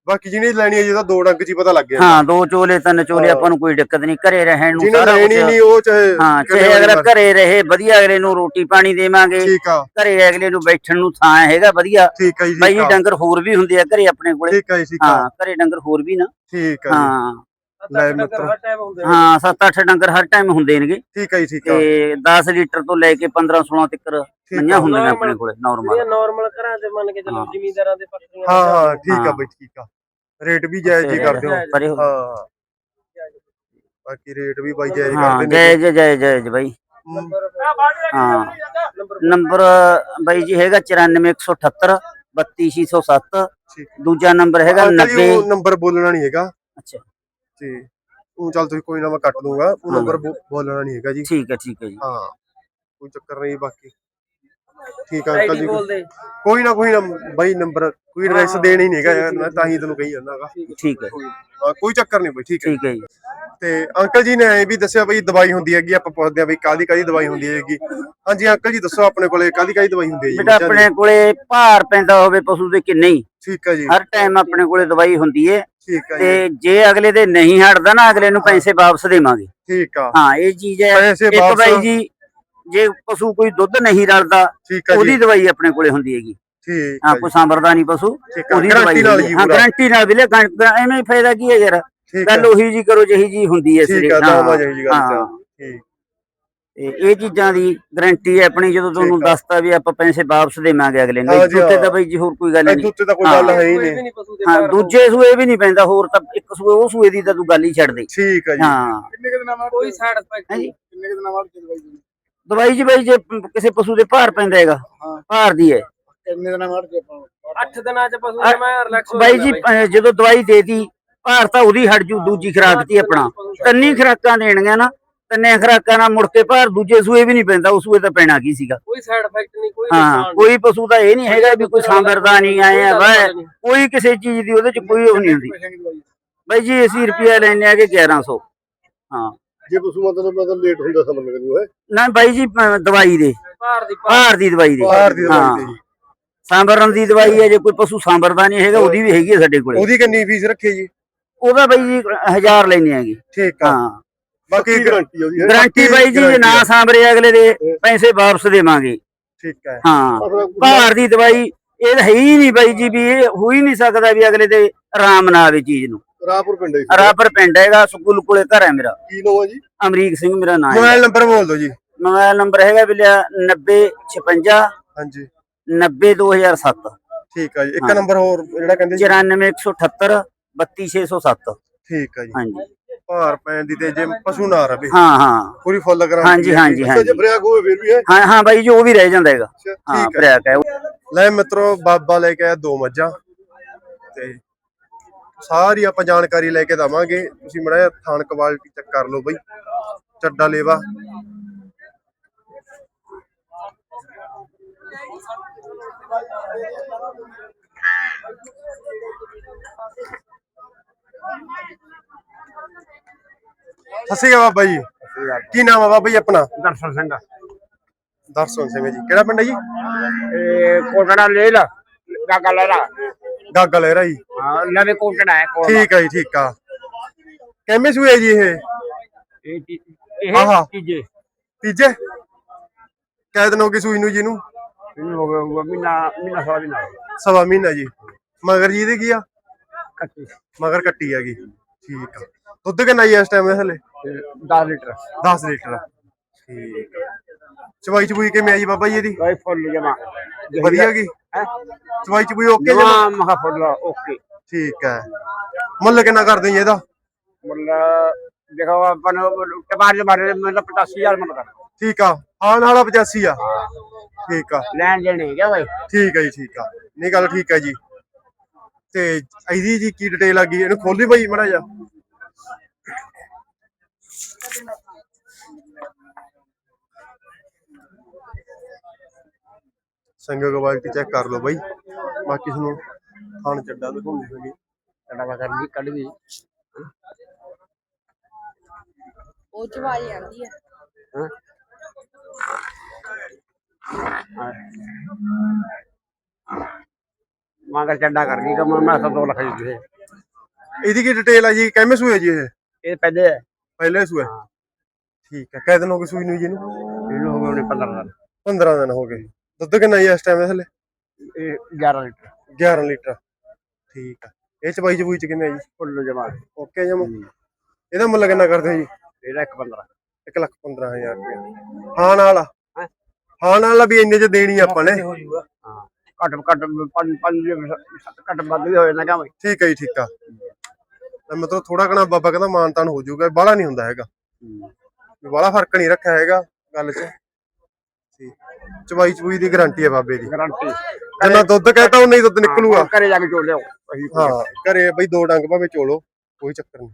ਬਾਕੀ ਜਿਹਨੇ ਲੈਣੀ ਹੈ ਜਿਹਦਾ ਦੋ ਡੰਗ ਚ ਹੀ ਪਤਾ ਲੱਗ ਗਿਆ ਹਾਂ ਦੋ ਚੋਲੇ ਤਿੰਨ ਚੋਲੇ। ਆਪਾਂ ਨੂੰ ਕੋਈ ਦਿੱਕਤ ਨਹੀਂ ਘਰੇ ਰਹਿਣ ਨੂੰ ਸਾਰਾ ਕੁਛ ਨਹੀਂ ਉਹ ਚਾਹੇ ਹਾਂ ਚਾਹੇ ਅਗਲਾ ਘਰੇ ਰਹੇ ਵਧੀਆ ਅਗਲੇ ਨੂੰ ਰੋਟੀ ਪਾਣੀ ਦੇਵਾਂਗੇ। ਠੀਕ ਆ। ਘਰੇ ਅਗਲੇ ਨੂੰ ਬੈਠਣ ਨੂੰ ਥਾਂ ਹੈਗਾ ਵਧੀਆ। ਠੀਕ ਆ ਜੀ ਬਾਈ ਡੰਗਰ ਹੋਰ ਵੀ ਹੁੰਦੇ ਆ ਘਰੇ ਆਪਣੇ ਕੋਲੇ। ਠੀਕ ਆ ਜੀ ਠੀਕ ਆ। ਹਾਂ ਘਰੇ ਡੰਗਰ ਹੋਰ ਵੀ ਨਾ। ਠੀਕ ਆ ਹਾਂ। ਲੈ ਮਿੱਤਰੋ। ਹੁੰਦੇ ਹਾਂ 7-8 ਡੰਗਰ ਹਰ ਟਾਈਮ ਹੁੰਦੇ ਨੇਗੇ। ਠੀਕ ਆ ਜੀ ਠੀਕ ਆ। ਤੇ 10 ਲੀਟਰ ਤੋਂ ਲੈ ਕੇ 15-16 ਤੱਕ ਠੀਕ ਮਈਆਂ ਆ ਹੁੰਦੀਆਂ ਨੇ ਆਪਣੇ ਕੋਲੇ ਨਾਰਮਲ ਜਿਹੜੀਆਂ ਨਾਰਮਲ ਘਰਾਂ ਦੇ ਮੰਨ ਕੇ ਚੱਲੋ ਹਾਂ। ਜ਼ਿਮੀਂਦਾਰਾਂ ਦੇ ਪੱਕੀਆਂ ਹਾਂ ਹਾਂ ਠੀਕ ਆ ਹਾਂ। ਬਈ ਠੀਕ ਆ। ਰੇਟ ਵੀ ਜਾਇਜ਼ ਜੀ ਕਰਦੇ ਹੋ। ਹੋ। ਹਾਂ ਬਾਕੀ ਰੇਟ ਵੀ ਬਾਈ ਜਾਇਜ਼ ਹਾਂ ਕਰਦੇ ਜੈ ਨੇ। ਜੈ ਜੈ ਜੈ ਜੈ ਬਾਈ ਹਾਂ। ਨੰਬਰ ਬਾਈ ਜੀ ਹੈਗਾ 94178 32607 ਠੀਕ। ਦੂਜਾ ਨੰਬਰ ਹੈਗਾ ਅੰਕਲ ਜੀ 90 ਉਹ ਨੰਬਰ ਬੋਲਣਾ ਨਹੀਂ ਹੈਗਾ। ਅੱਛਾ। ਤੇ ਉਹ ਚੱਲ ਤੁਸੀਂ ਕੋਈ ਨਾ ਮੈਂ ਕੱਟ ਦੂੰਗਾ ਉਹ। ਨੰਬਰ ਬੋਲਣਾ ਨਹੀਂ ਹੈਗਾ ਜੀ। ਠੀਕ ਹੈ ਠੀਕ ਹੈ ਜੀ। ਹਾਂ ਕੋਈ ਚੱਕਰ ਨਹੀਂ ਬਾਕੀ। ਠੀਕ ਆ ਅੰਕਲ ਜੀ। ਕੋਈ ਨਾ ਕੋਈ ਨਾ ਬਾਈ ਨੰਬਰ ਕੋਈ ਐਡਰੈਸ ਦੇਣਾ ਹੀ ਨਹੀਂ ਹੈਗਾ ਯਾਰ, ਮੈਂ ਤਾਂ ਹੀ ਤੈਨੂੰ ਕਹੀ ਜਾਂਦਾਗਾ ਠੀਕ ਹੈ। ਹਾਂ ਕੋਈ ਚੱਕਰ ਨਹੀਂ ਬਈ ਠੀਕ ਹੈ। ਠੀਕ ਹੈ ਜੀ। ਤੇ ਅੰਕਲ ਜੀ ਨੇ ਐ ਵੀ ਦੱਸਿਆ ਬਈ ਦਵਾਈ ਹੁੰਦੀ ਹੈਗੀ ਆਪਾਂ ਪੁੱਛਦੇ ਆ ਬਈ ਕਾਦੀ ਕਾਦੀ ਦਵਾਈ ਹੁੰਦੀ ਹੈਗੀ। ਹਾਂਜੀ ਅੰਕਲ ਜੀ ਦੱਸੋ ਆਪਣੇ ਕੋਲੇ ਕਾਦੀ ਕਾਦੀ ਦਵਾਈ ਹੁੰਦੀ ਹੈ ਜੀ ਬੇਟਾ? ਆਪਣੇ ਕੋਲੇ ਭਾਰ ਪੈਂਦਾ ਹੋਵੇ ਪਸ਼ੂ ਦੇ ਕਿੰਨੇ ਹੀ ਠੀਕ ਹੈ ਜੀ। ਹਰ ਟਾਈਮ ਆਪਣੇ ਕੋਲੇ ਦਵਾਈ ਹੁੰਦੀ ਹੈ। ਠੀਕ ਹੈ ਤੇ ਜੇ। ਅਗਲੇ ਦੇ ਨਹੀਂ ਹਟਦਾ ਨਾ ਅਗਲੇ ਨੂੰ ਪੈਸੇ ਵਾਪਸ ਦੇਵਾਂਗੇ। ਠੀਕ ਆ। ਹਾਂ ਇਹ ਚੀਜ਼ ਹੈ। ਪੈਸੇ ਇੱਕ ਵਾਪਸ ਬਾਈ ਜੀ ਜੇ ਪਸ਼ੂ ਕੋਈ ਦੁੱਧ ਨਹੀਂ ਰਲਦਾ ਉਹਦੀ ਦਵਾਈ ਆਪਣੇ ਕੋਲੇ ਹੁੰਦੀ ਹੈਗੀ। ਠੀਕ ਹਾਂ ਕੋਈ ਜੀ। ਸੰਭਰਦਾ ਨਹੀਂ ਪਸ਼ੂ ਉਹਦੀ ਗਾਰੰਟੀ ਦਵਾਈ ਹੈ। ਗਾਰੰਟੀ ਨਾਲ ਵੀ ਲੈ ਐਵੇਂ ਫਾਇਦਾ ਕੀ ਹੈ ਯਾਰ? ਠੀਕ ਗੱਲ ਉਹੀ ਜੀ ਕਰੋ ਜਿਹੀ ਜੀ ਹੁੰਦੀ ਹੈ ਠੀਕ ਆ ਹਾਂ, ਦਾਮਾ ਜੀ ਗੱਲ ਠੀਕ। ਤੇ ਇਹ ਚੀਜ਼ਾਂ ਦੀ ਗਾਰੰਟੀ ਹੈ ਆਪਣੀ ਜਦੋਂ ਤੁਹਾਨੂੰ। ਦੱਸਤਾ ਵੀ ਆਪਾਂ ਪੈਸੇ ਵਾਪਸ ਦੇਵਾਂਗੇ ਅਗਲੇ ਨੂੰ। ਜੀ, ਹਾਂ। ਤਾਂ ਬਈ ਜੀ ਹੋਰ ਕੋਈ ਗੱਲ ਨਹੀਂ। ਦੁੱਤੇ ਤਾਂ ਕੋਈ। ਗੱਲ ਹੈ। ਹੀ ਨਹੀਂ। ਦੇ ਹਾਂ ਦੂਜੇ ਸੂਏ ਵੀ ਨਹੀਂ ਪੈਂਦਾ ਹੋਰ ਤਾਂ ਇੱਕ ਸੂਏ ਉਹ ਸੂਏ ਦੀ ਤਾਂ ਤੂੰ ਗੱਲ ਹੀ ਛੱਡ ਦੇ। ਠੀਕ ਹੈ ਜੀ। ਹਾਂ। ਕਿੰਨੇ ਕਿ ਦਿਨਾਂ ਬਾਅਦ ਕੋਈ ਸਾਈਡ ਇਫੈਕਟ। ਨਹੀਂ। ਕਿੰਨੇ ਕਿ ਦਿਨਾਂ ਬਾਅਦ ਦਵਾਈ ਦਿੰਦੇ ਦਵਾਈ ਜੀ ਬਾਈ ਜੇ ਕਿਸੇ ਪਸ਼ੂ ਦੇ ਭਾਰ ਪੈਂਦਾ ਹੈਗਾ। ਭਾਰ ਦੀ ਹੈ। ਕਿੰਨੇ ਦਿਨਾਂ ਬਾਅਦ ਜੇ ਆਪਾਂ 8 ਦਿਨਾਂ ਚ ਪਸ਼ੂ ਦੇ ਮੈਂ ਰਿਲੈਕਸ ਬਾਈ ਜੀ ਜਦੋਂ ਦਵਾਈ ਦੇਤੀ ਭਾਰ ਤਾਂ ਉਹਦੀ ਹਟ ਜੂ ਦੂਜੀ ਖੁਰਾਕ ਤੀ ਆਪਣਾ। ਤਿੰਨੀ ਖੁਰਾਕਾਂ ਦੇਣੀਆਂ ਨਾ ਤਿੰਨੇ ਖੁਰਾਕਾਂ ਨਾਲ ਮੁੜ ਕੇ ਭਾਰ ਦੂਜੇ ਸੂਏ ਵੀ ਨਹੀਂ ਪੈਂਦਾ ਉਸ ਸੂਏ ਤਾਂ ਪੈਣਾ ਕੀ ਸੀਗਾ। ਕੋਈ ਸਾਈਡ ਇਫੈਕਟ ਨਹੀਂ ਕੋਈ ਹਾਂ ਕੋਈ ਪਸ਼ੂ ਦਾ ਇਹ ਨਹੀਂ ਹੈਗਾ ਵੀ ਕੋਈ ਸਾਂਬਰਦਾ ਨਹੀਂ ਆਏ ਆ ਵਾ ਕੋਈ ਕਿਸੇ ਚੀਜ਼ ਦੀ ਉਹਦੇ ਚ ਕੋਈ ਉਹ ਨਹੀਂ ਹੁੰਦੀ। ਬਾਈ ਜੀ ਅਸੀਂ ਰੁਪਿਆ ਲੈਣੇ ਆਗੇ 1100 ਹਾਂ। ਜੇ ਪਸ਼ੂ ਮਤਲਬ ਮਤਲਬ ਲੇਟ ਹੁੰਦਾ ਸਮਝ ਮੈਨੂੰ ਹੈ ਨਾ ਬਾਈ ਜੀ ਦਵਾਈ ਦੇ। ਭਾਰ ਦੀ ਭਾਰ। ਭਾਰ ਦੀ ਦਵਾਈ ਦੇ। ਬਾਹਰ ਦੀ ਹਾਂ। ਦਵਾਈ ਜੀ। ਸਾਂਬਰਨ ਦੀ ਦਵਾਈ ਹੈ ਜੇ ਕੋਈ ਪਸ਼ੂ ਸਾਂਬਰਦਾ ਨਹੀਂ ਹੈਗਾ ਉਹਦੀ ਵੀ ਹੈਗੀ ਹੈ ਸਾਡੇ ਕੋਲੇ। ਉਹਦੀ ਕਿੰਨੀ ਫੀਸ ਰੱਖੀ ਜੀ? ਉਹਦਾ ਬਾਈ ਜੀ 1000 ਲੈਣੀ ਹੈਗੀ ਠੀਕ ਆ। ਹਾਂ। ਬਾਕੀ ਗਾਰੰਟੀ ਉਹਦੀ ਗਾਰੰਟੀ ਬਾਈ ਜੀ ਜੇ ਨਾ ਸਾਂਭਰੇ ਅਗਲੇ ਦੇ ਪੈਸੇ ਵਾਪਸ ਦੇਵਾਂਗੇ। ਠੀਕ ਹੈ। ਹਾਂ ਭਾਰ ਦੀ ਦਵਾਈ ਇਹ ਹੈ ਹੀ ਨਹੀਂ ਬਾਈ ਜੀ ਵੀ ਇਹ ਹੋ ਹੀ ਨਹੀਂ ਸਕਦਾ ਵੀ ਅਗਲੇ ਦੇ ਆਰਾਮ ਨਾ ਆਵੇ ਚੀਜ਼ ਨੂੰ। ਰਾਪੁਰ ਪਿੰਡ ਹੈ ਰਾਪਰ ਪਿੰਡ ਹੈਗਾ ਸਕੂਲ ਕੋਲੇ ਘਰ ਹੈ ਮੇਰਾ। ਕੀ ਨਾਮ ਹੈ ਜੀ? ਅਮਰੀਕ ਸਿੰਘ ਮੇਰਾ ਨਾਮ ਹੈ ਮੋਬਾਈਲ ਨੰਬਰ ਬੋਲ ਦਿਓ ਜੀ। ਮੋਬਾਈਲ ਨੰਬਰ ਹੈਗਾ ਬਿਲਿਆ 9056 ਹਾਂਜੀ। 90207 ਠੀਕ ਆ ਜੀ। ਇੱਕ ਹਾਂ। ਨੰਬਰ ਹੋਰ ਜਿਹੜਾ ਕਹਿੰਦੇ ਜੀ। 94178 32607 ਠੀਕ ਆ ਜੀ। ਹਾਂਜੀ। ਭਾਰ ਪੈਣ ਦੀ ਤੇ ਜੇ ਪਸ਼ੂ ਨਾ ਰਵੇ। ਹਾਂ ਹਾਂ। ਪੂਰੀ ਫੁੱਲ ਗਾਰੰਟੀ ਹਾਂਜੀ, ਹਾਂਜੀ, ਹਾਂਜੀ। ਜੇ ਬ੍ਰੇਕ ਹੋਵੇ ਫਿਰ ਵੀ ਹੈ। ਹਾਂ ਹਾਂ ਬਾਈ ਜੀ ਉਹ ਵੀ ਰਹਿ ਜਾਂਦਾ ਹੈਗਾ। ਹਾਂ ਠੀਕ ਹੈ ਲੈ ਮਿੱਤਰੋ ਬਾਬਾ ਲੈ ਕੇ ਆਇਆ ਦੋ ਮੱਝਾਂ। ਤੇ ਸਾਰੀ ਆਪਾਂ ਜਾਣਕਾਰੀ ਲੈ ਕੇ ਦਵਾਂਗੇ। ਤੁਸੀਂ ਮੜਾ ਥਾਨ ਕੁਆਲਿਟੀ ਚੈੱਕ ਕਰ ਲਓ ਬਈ। ਚੱਡਾ ਲੇਵਾ। ਸਤਿ ਸ਼੍ਰੀ ਅਕਾਲ ਬਾਬਾ ਜੀ। ਕੀ ਨਾਮ ਆ ਬਾਬਾ ਜੀ ਆਪਣਾ? ਦਰਸ਼ਨ ਸਿੰਘ ਦਰਸ਼ਨ ਸਿੰਘ ਜੀ। ਕਿਹੜਾ ਪਿੰਡ ਹੈ ਜੀ? ਇਹ ਕੋਟੜਾ ਲੈ ਲਾ ਗਾਗਾ ਲੈ ਲਾ ਗਾਗਾ ਲਹਿਰਾ ਜੀ। ਹਾਂ ਨਵੇਂ ਕੋਟੜਾ ਹੈ ਠੀਕ ਆ ਜੀ ਠੀਕ ਆ। ਕਿੰਨੇ ਸੂਏ ਜੀ ਇਹ? ਇਹ ਇਹ। ਚੀਜ਼ੇ ਤੀਜੇ। ਕਿਹ ਦਿਨ ਹੋ ਸੂਈ ਨੂੰ ਜੀ ਨੂੰ? ਹੋ ਗਿਆ ਹੋਊਗਾ ਮਹੀਨਾ ਮਹੀਨਾ ਸਵਾ ਮਹੀਨਾ ਸਵਾ ਮਹੀਨਾ ਜੀ। ਮਗਰ ਜੀ ਇਹਦੇ ਕੀ ਆ? ਮਗਰ ਕੱਟੀ। ਹੈਗੀ। ਠੀਕ ਆ। ਦੁੱਧ ਕਿੰਨਾ ਜੀ ਇਸ ਟਾਈਮ ਦੇ ਹਲੇ? 10 ਲੀਟਰ। 10 ਲੀਟਰ। ਠੀਕ ਆ। ਚਵਾਈ ਚਬੂਈ ਕਿਵੇਂ ਆ ਜੀ ਬਾਬਾ ਜੀ ਇਹਦੀ? ਕੋਈ ਫੁੱਲ ਜਮਾ। ਵਧੀਆ ਗਈ ਹੈ? ਚਵਾਈ ਚਬੂਈ ਓਕੇ ਜਮਾ ਮਹਾ ਫੁੱਲ ਓਕੇ ਠੀਕ ਹੈ ਮੁੱਲ ਕਿੰਨਾ ਕਰਦੇ ਜੀ ਇਹਦਾ? ਮੁੱਲ ਦੇਖੋ ਆਪਾਂ ਨੂੰ ਟਮਾਟਰ ਦੇ ਬਾਰੇ ਮਤਲਬ 85000 ਮੰਨ ਕਰ। ਠੀਕ ਆ। ਆਉਣ ਵਾਲਾ 85 ਆ। ਠੀਕ ਆ। ਲੈਣ ਦੇਣੇ ਹੈਗੇ ਓਏ ਠੀਕ ਹੈ ਜੀ ਠੀਕ ਆ। ਨਹੀਂ ਗੱਲ ਠੀਕ ਹੈ ਜੀ। ਤੇ ਇਹਦੀ ਜੀ ਕੀ ਡਿਟੇਲ ਆ ਗਈ ਇਹਨੂੰ ਖੋਲੀ ਬਈ ਮੜਾ ਜਾ ਸੰਗ ਕੁਆਲਿਟੀ ਚੈੱਕ ਕਰ ਲਓ ਬਾਈ। ਬਾਕੀ ਤੁਹਾਨੂੰ ਥਾਣ ਚੱਡਾ ਦਿਖਾਉਂਦੀ ਹੋਗੀ ਟੜਾ ਕਰ ਲਈ ਕੱਢ ਗਈ ਉਹ ਚਵਾਈ ਆਂਦੀ ਹੈ? ਮਗਰ ਚੱਡਾ ਕਰ ਗਈ ਕਮ ਮੈਂ ਤਾਂ 2 ਲੱਖ ਦੀ ਦੇ ਇਹਦੀ ਕੀ ਡਿਟੇਲ ਆ ਜੀ? ਕਿਵੇਂ ਸੂਏ ਜੀ ਇਹ? ਇਹ ਪਹਿਲੇ ਹੈ। ਪਹਿਲੇ ਸੂਏ? ਠੀਕ ਹੈ ਕਿਹ ਦਿਨ ਹੋ ਗਏ ਸੂਈ ਨੂੰ ਜੀ ਨੂੰ ਇਹਨੂੰ ਹੋ ਗਏ ਉਹਨੇ 15 ਦਿਨ। 15 ਦਿਨ ਹੋ ਗਏ ਦੁੱਧ ਕਿੰਨਾ ਜੀ ਇਸ ਟਾਈਮ ਥਲੇ ਇਹ 11 ਲੀਟਰ। 11 ਲੀਟਰ। ਠੀਕ ਆ। ਇਹ ਚ ਬਾਈ ਚ ਕਿੰਨੇ ਆ ਜੀ? ਫੁੱਲ ਜਮਾ ਓਕੇ ਜਮ? ਇਹਦਾ ਮੁੱਲ ਕਿੰਨਾ ਕਰਦੇ ਜੀ? ਇਹਦਾ 1 15 1 ਲੱਖ 15000 ਰੁਪਏ ਹਾਂ ਨਾਲ ਹਾਂ? ਨਾਲ ਵੀ ਇੰਨੇ ਚ ਦੇਣੀ ਆ ਆਪਾਂ ਨੇ। ਹਾਂ ਘੱਟ ਘੱਟ ਪੰਜ ਪੰਜ ਘੱਟ ਵੱਧ ਵੀ ਹੋ ਜਾਂਦਾ ਕੰਮ ਠੀਕ ਹੈ ਜੀ ਠੀਕ ਆ। ਤਾਂ ਮਤਲਬ ਥੋੜਾ ਘਣਾ ਬਾਬਾ ਕਹਿੰਦਾ ਮਾਨਤਾਨ ਹੋ ਜਾਊਗਾ ਬਾਹਲਾ ਨਹੀਂ ਹੁੰਦਾ ਹੈਗਾ। ਬਾਹਲਾ ਫ਼ਰਕ ਨਹੀਂ ਰੱਖਿਆ ਹੈਗਾ ਗੱਲ 'ਚ। ਚਵਾਈ ਚਬੂਈ ਦੀ ਗਾਰੰਟੀ ਹੈ ਬਾਬੇ ਦੀ। ਗਾਰੰਟੀ। ਜਿੰਨਾ ਦੁੱਧ ਕਹਤਾ ਉਨਾ ਹੀ ਦੁੱਧ ਨਿਕਲੂਗਾ। ਘਰੇ ਜਾ ਕੇ ਚੋਲ ਲਿਓ ਹਾਂ। ਘਰੇ ਬਈ ਦੋ ਡੰਗ ਭਾਵੇਂ ਚੋਲੋ ਕੋਈ ਚੱਕਰ ਨਹੀਂ।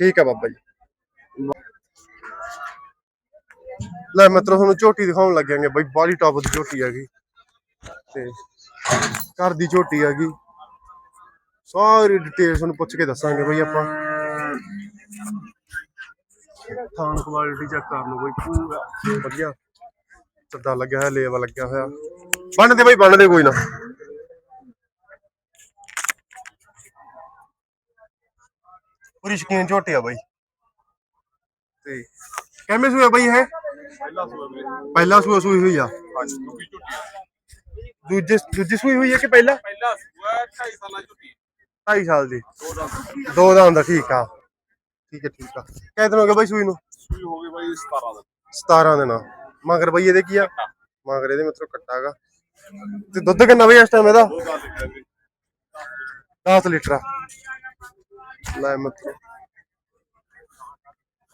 ਠੀਕ ਹੈ ਬਾਬਾ ਜੀ। ਲੈ ਮਿੱਤਰੋ ਤੁਹਾਨੂੰ ਝੋਟੀ ਦਿਖਾਉਣ ਲੱਗਾਂਗੇ ਬਈ ਬਾਲੀ ਟੌਪ ਦੀ ਝੋਟੀ ਹੈਗੀ। ਤੇ ਘਰ ਦੀ ਝੋਟੀ ਹੈਗੀ ਸਾਰੀ ਡਿਟੇਲ ਤੁਹਾਨੂੰ ਪੁੱਛ ਕੇ ਦੱਸਾਂਗੇ ਬਈ ਆਪਾਂ। ਥਾਣ ਕੁਆਲਿਟੀ ਚੈੱਕ ਕਰ ਲਓ ਬਈ ਪੂਰਾ ਵਧੀਆ। ਚੱਡਾ ਲੱਗਿਆ ਹੋਇਆ ਲੇਵਾ ਲੱਗਿਆ ਹੋਇਆ। ਬੰਨ ਦੇ ਬਈ ਬੰਨ ਦੇ ਕੋਈ ਨਾ। ਪੂਰੀ ਸ਼ਕੀਨ ਝੋਟੇ ਆ ਬਾਈ। ਤੇ ਕਿਵੇਂ ਸੂਆ ਬਾਈ ਹੈ ਪਹਿਲਾ ਸੂਆ ਸੂਈ ਹੋਈ ਆ। ਦੂਜੇ ਦੂਜੀ ਸੂਈ ਹੋਈ ਹੈ ਕਿ ਪਹਿਲਾ? ਪਹਿਲਾ ਸੂਆ 2.5 ਸਾਲਾਂ ਝੋਟੀ 2.5 ਸਾਲ ਦੀ। ਦੋ ਦਾ ਹੁੰਦਾ। ਠੀਕ ਆ। ਠੀਕ ਹੈ ਠੀਕ ਆ। ਕਿੰਨੇ ਦਿਨ ਹੋ ਗਏ ਬਾਈ ਸੂਈ ਨੂੰ? ਸੂਈ ਹੋ ਗਈ ਬਾਈ 17 ਦਿਨ। 17 ਦਿਨ। ਮਗਰ ਬਾਈ ਇਹਦੇ ਕੀ ਆ? ਮਗਰ ਇਹਦੇ ਮਤਲਬ ਕੱਟਾ ਹੈਗਾ ਤੇ ਦੁੱਧ ਕਿੰਨਾ ਬਈ ਇਸ ਟਾਈਮ ਇਹਦਾ? 10 ਲੀਟਰ ਆ। ਲੈ ਮਤਲਬ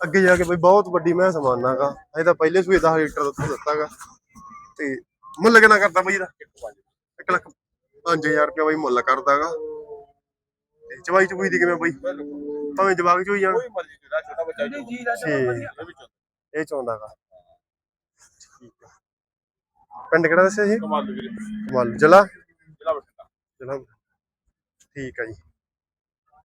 ਅੱਗੇ ਜਾ ਕੇ ਬਈ ਬਹੁਤ ਵੱਡੀ ਮੈਂ ਸਮਾਨਾਗਾ ਇਹ ਤਾਂ ਪਹਿਲੇ ਸੂਏ 10 ਲੀਟਰ ਦੁੱਧ ਦਿੱਤਾਗਾ ਤੇ ਮੁੱਲ ਕਿੰਨਾ ਕਰਦਾ ਬਈ ਇਹਦਾ? 1 ਲੱਖ 5000 ਰੁਪਏ ਬਈ ਮੁੱਲ ਕਰਦਾਗਾ। ਤੇ ਚਵਾਈ ਚਬੂਈ ਦੀ ਕਿਵੇਂ ਬਈ? ਭਾਵੇਂ ਜਵਾਕ ਚ ਹੋਈ ਜਾਣ। ਕੋਈ ਮਰਜ਼ੀ ਜਿਹੜਾ ਛੋਟਾ ਬੱਚਾ ਜੋ ਇਹ ਚਾਹੁੰਦਾਗਾ ਠੀਕ। ਆ ਪਿੰਡ ਕਿਹੜਾ ਦੱਸਿਆ ਜੀ ਕਮਾਲ ਵੀਰੇ। ਕਮਾਲ। ਜ਼ਿਲ੍ਹਾ? ਜ਼ਿਲ੍ਹਾ ਠੀਕ ਆ ਜੀ।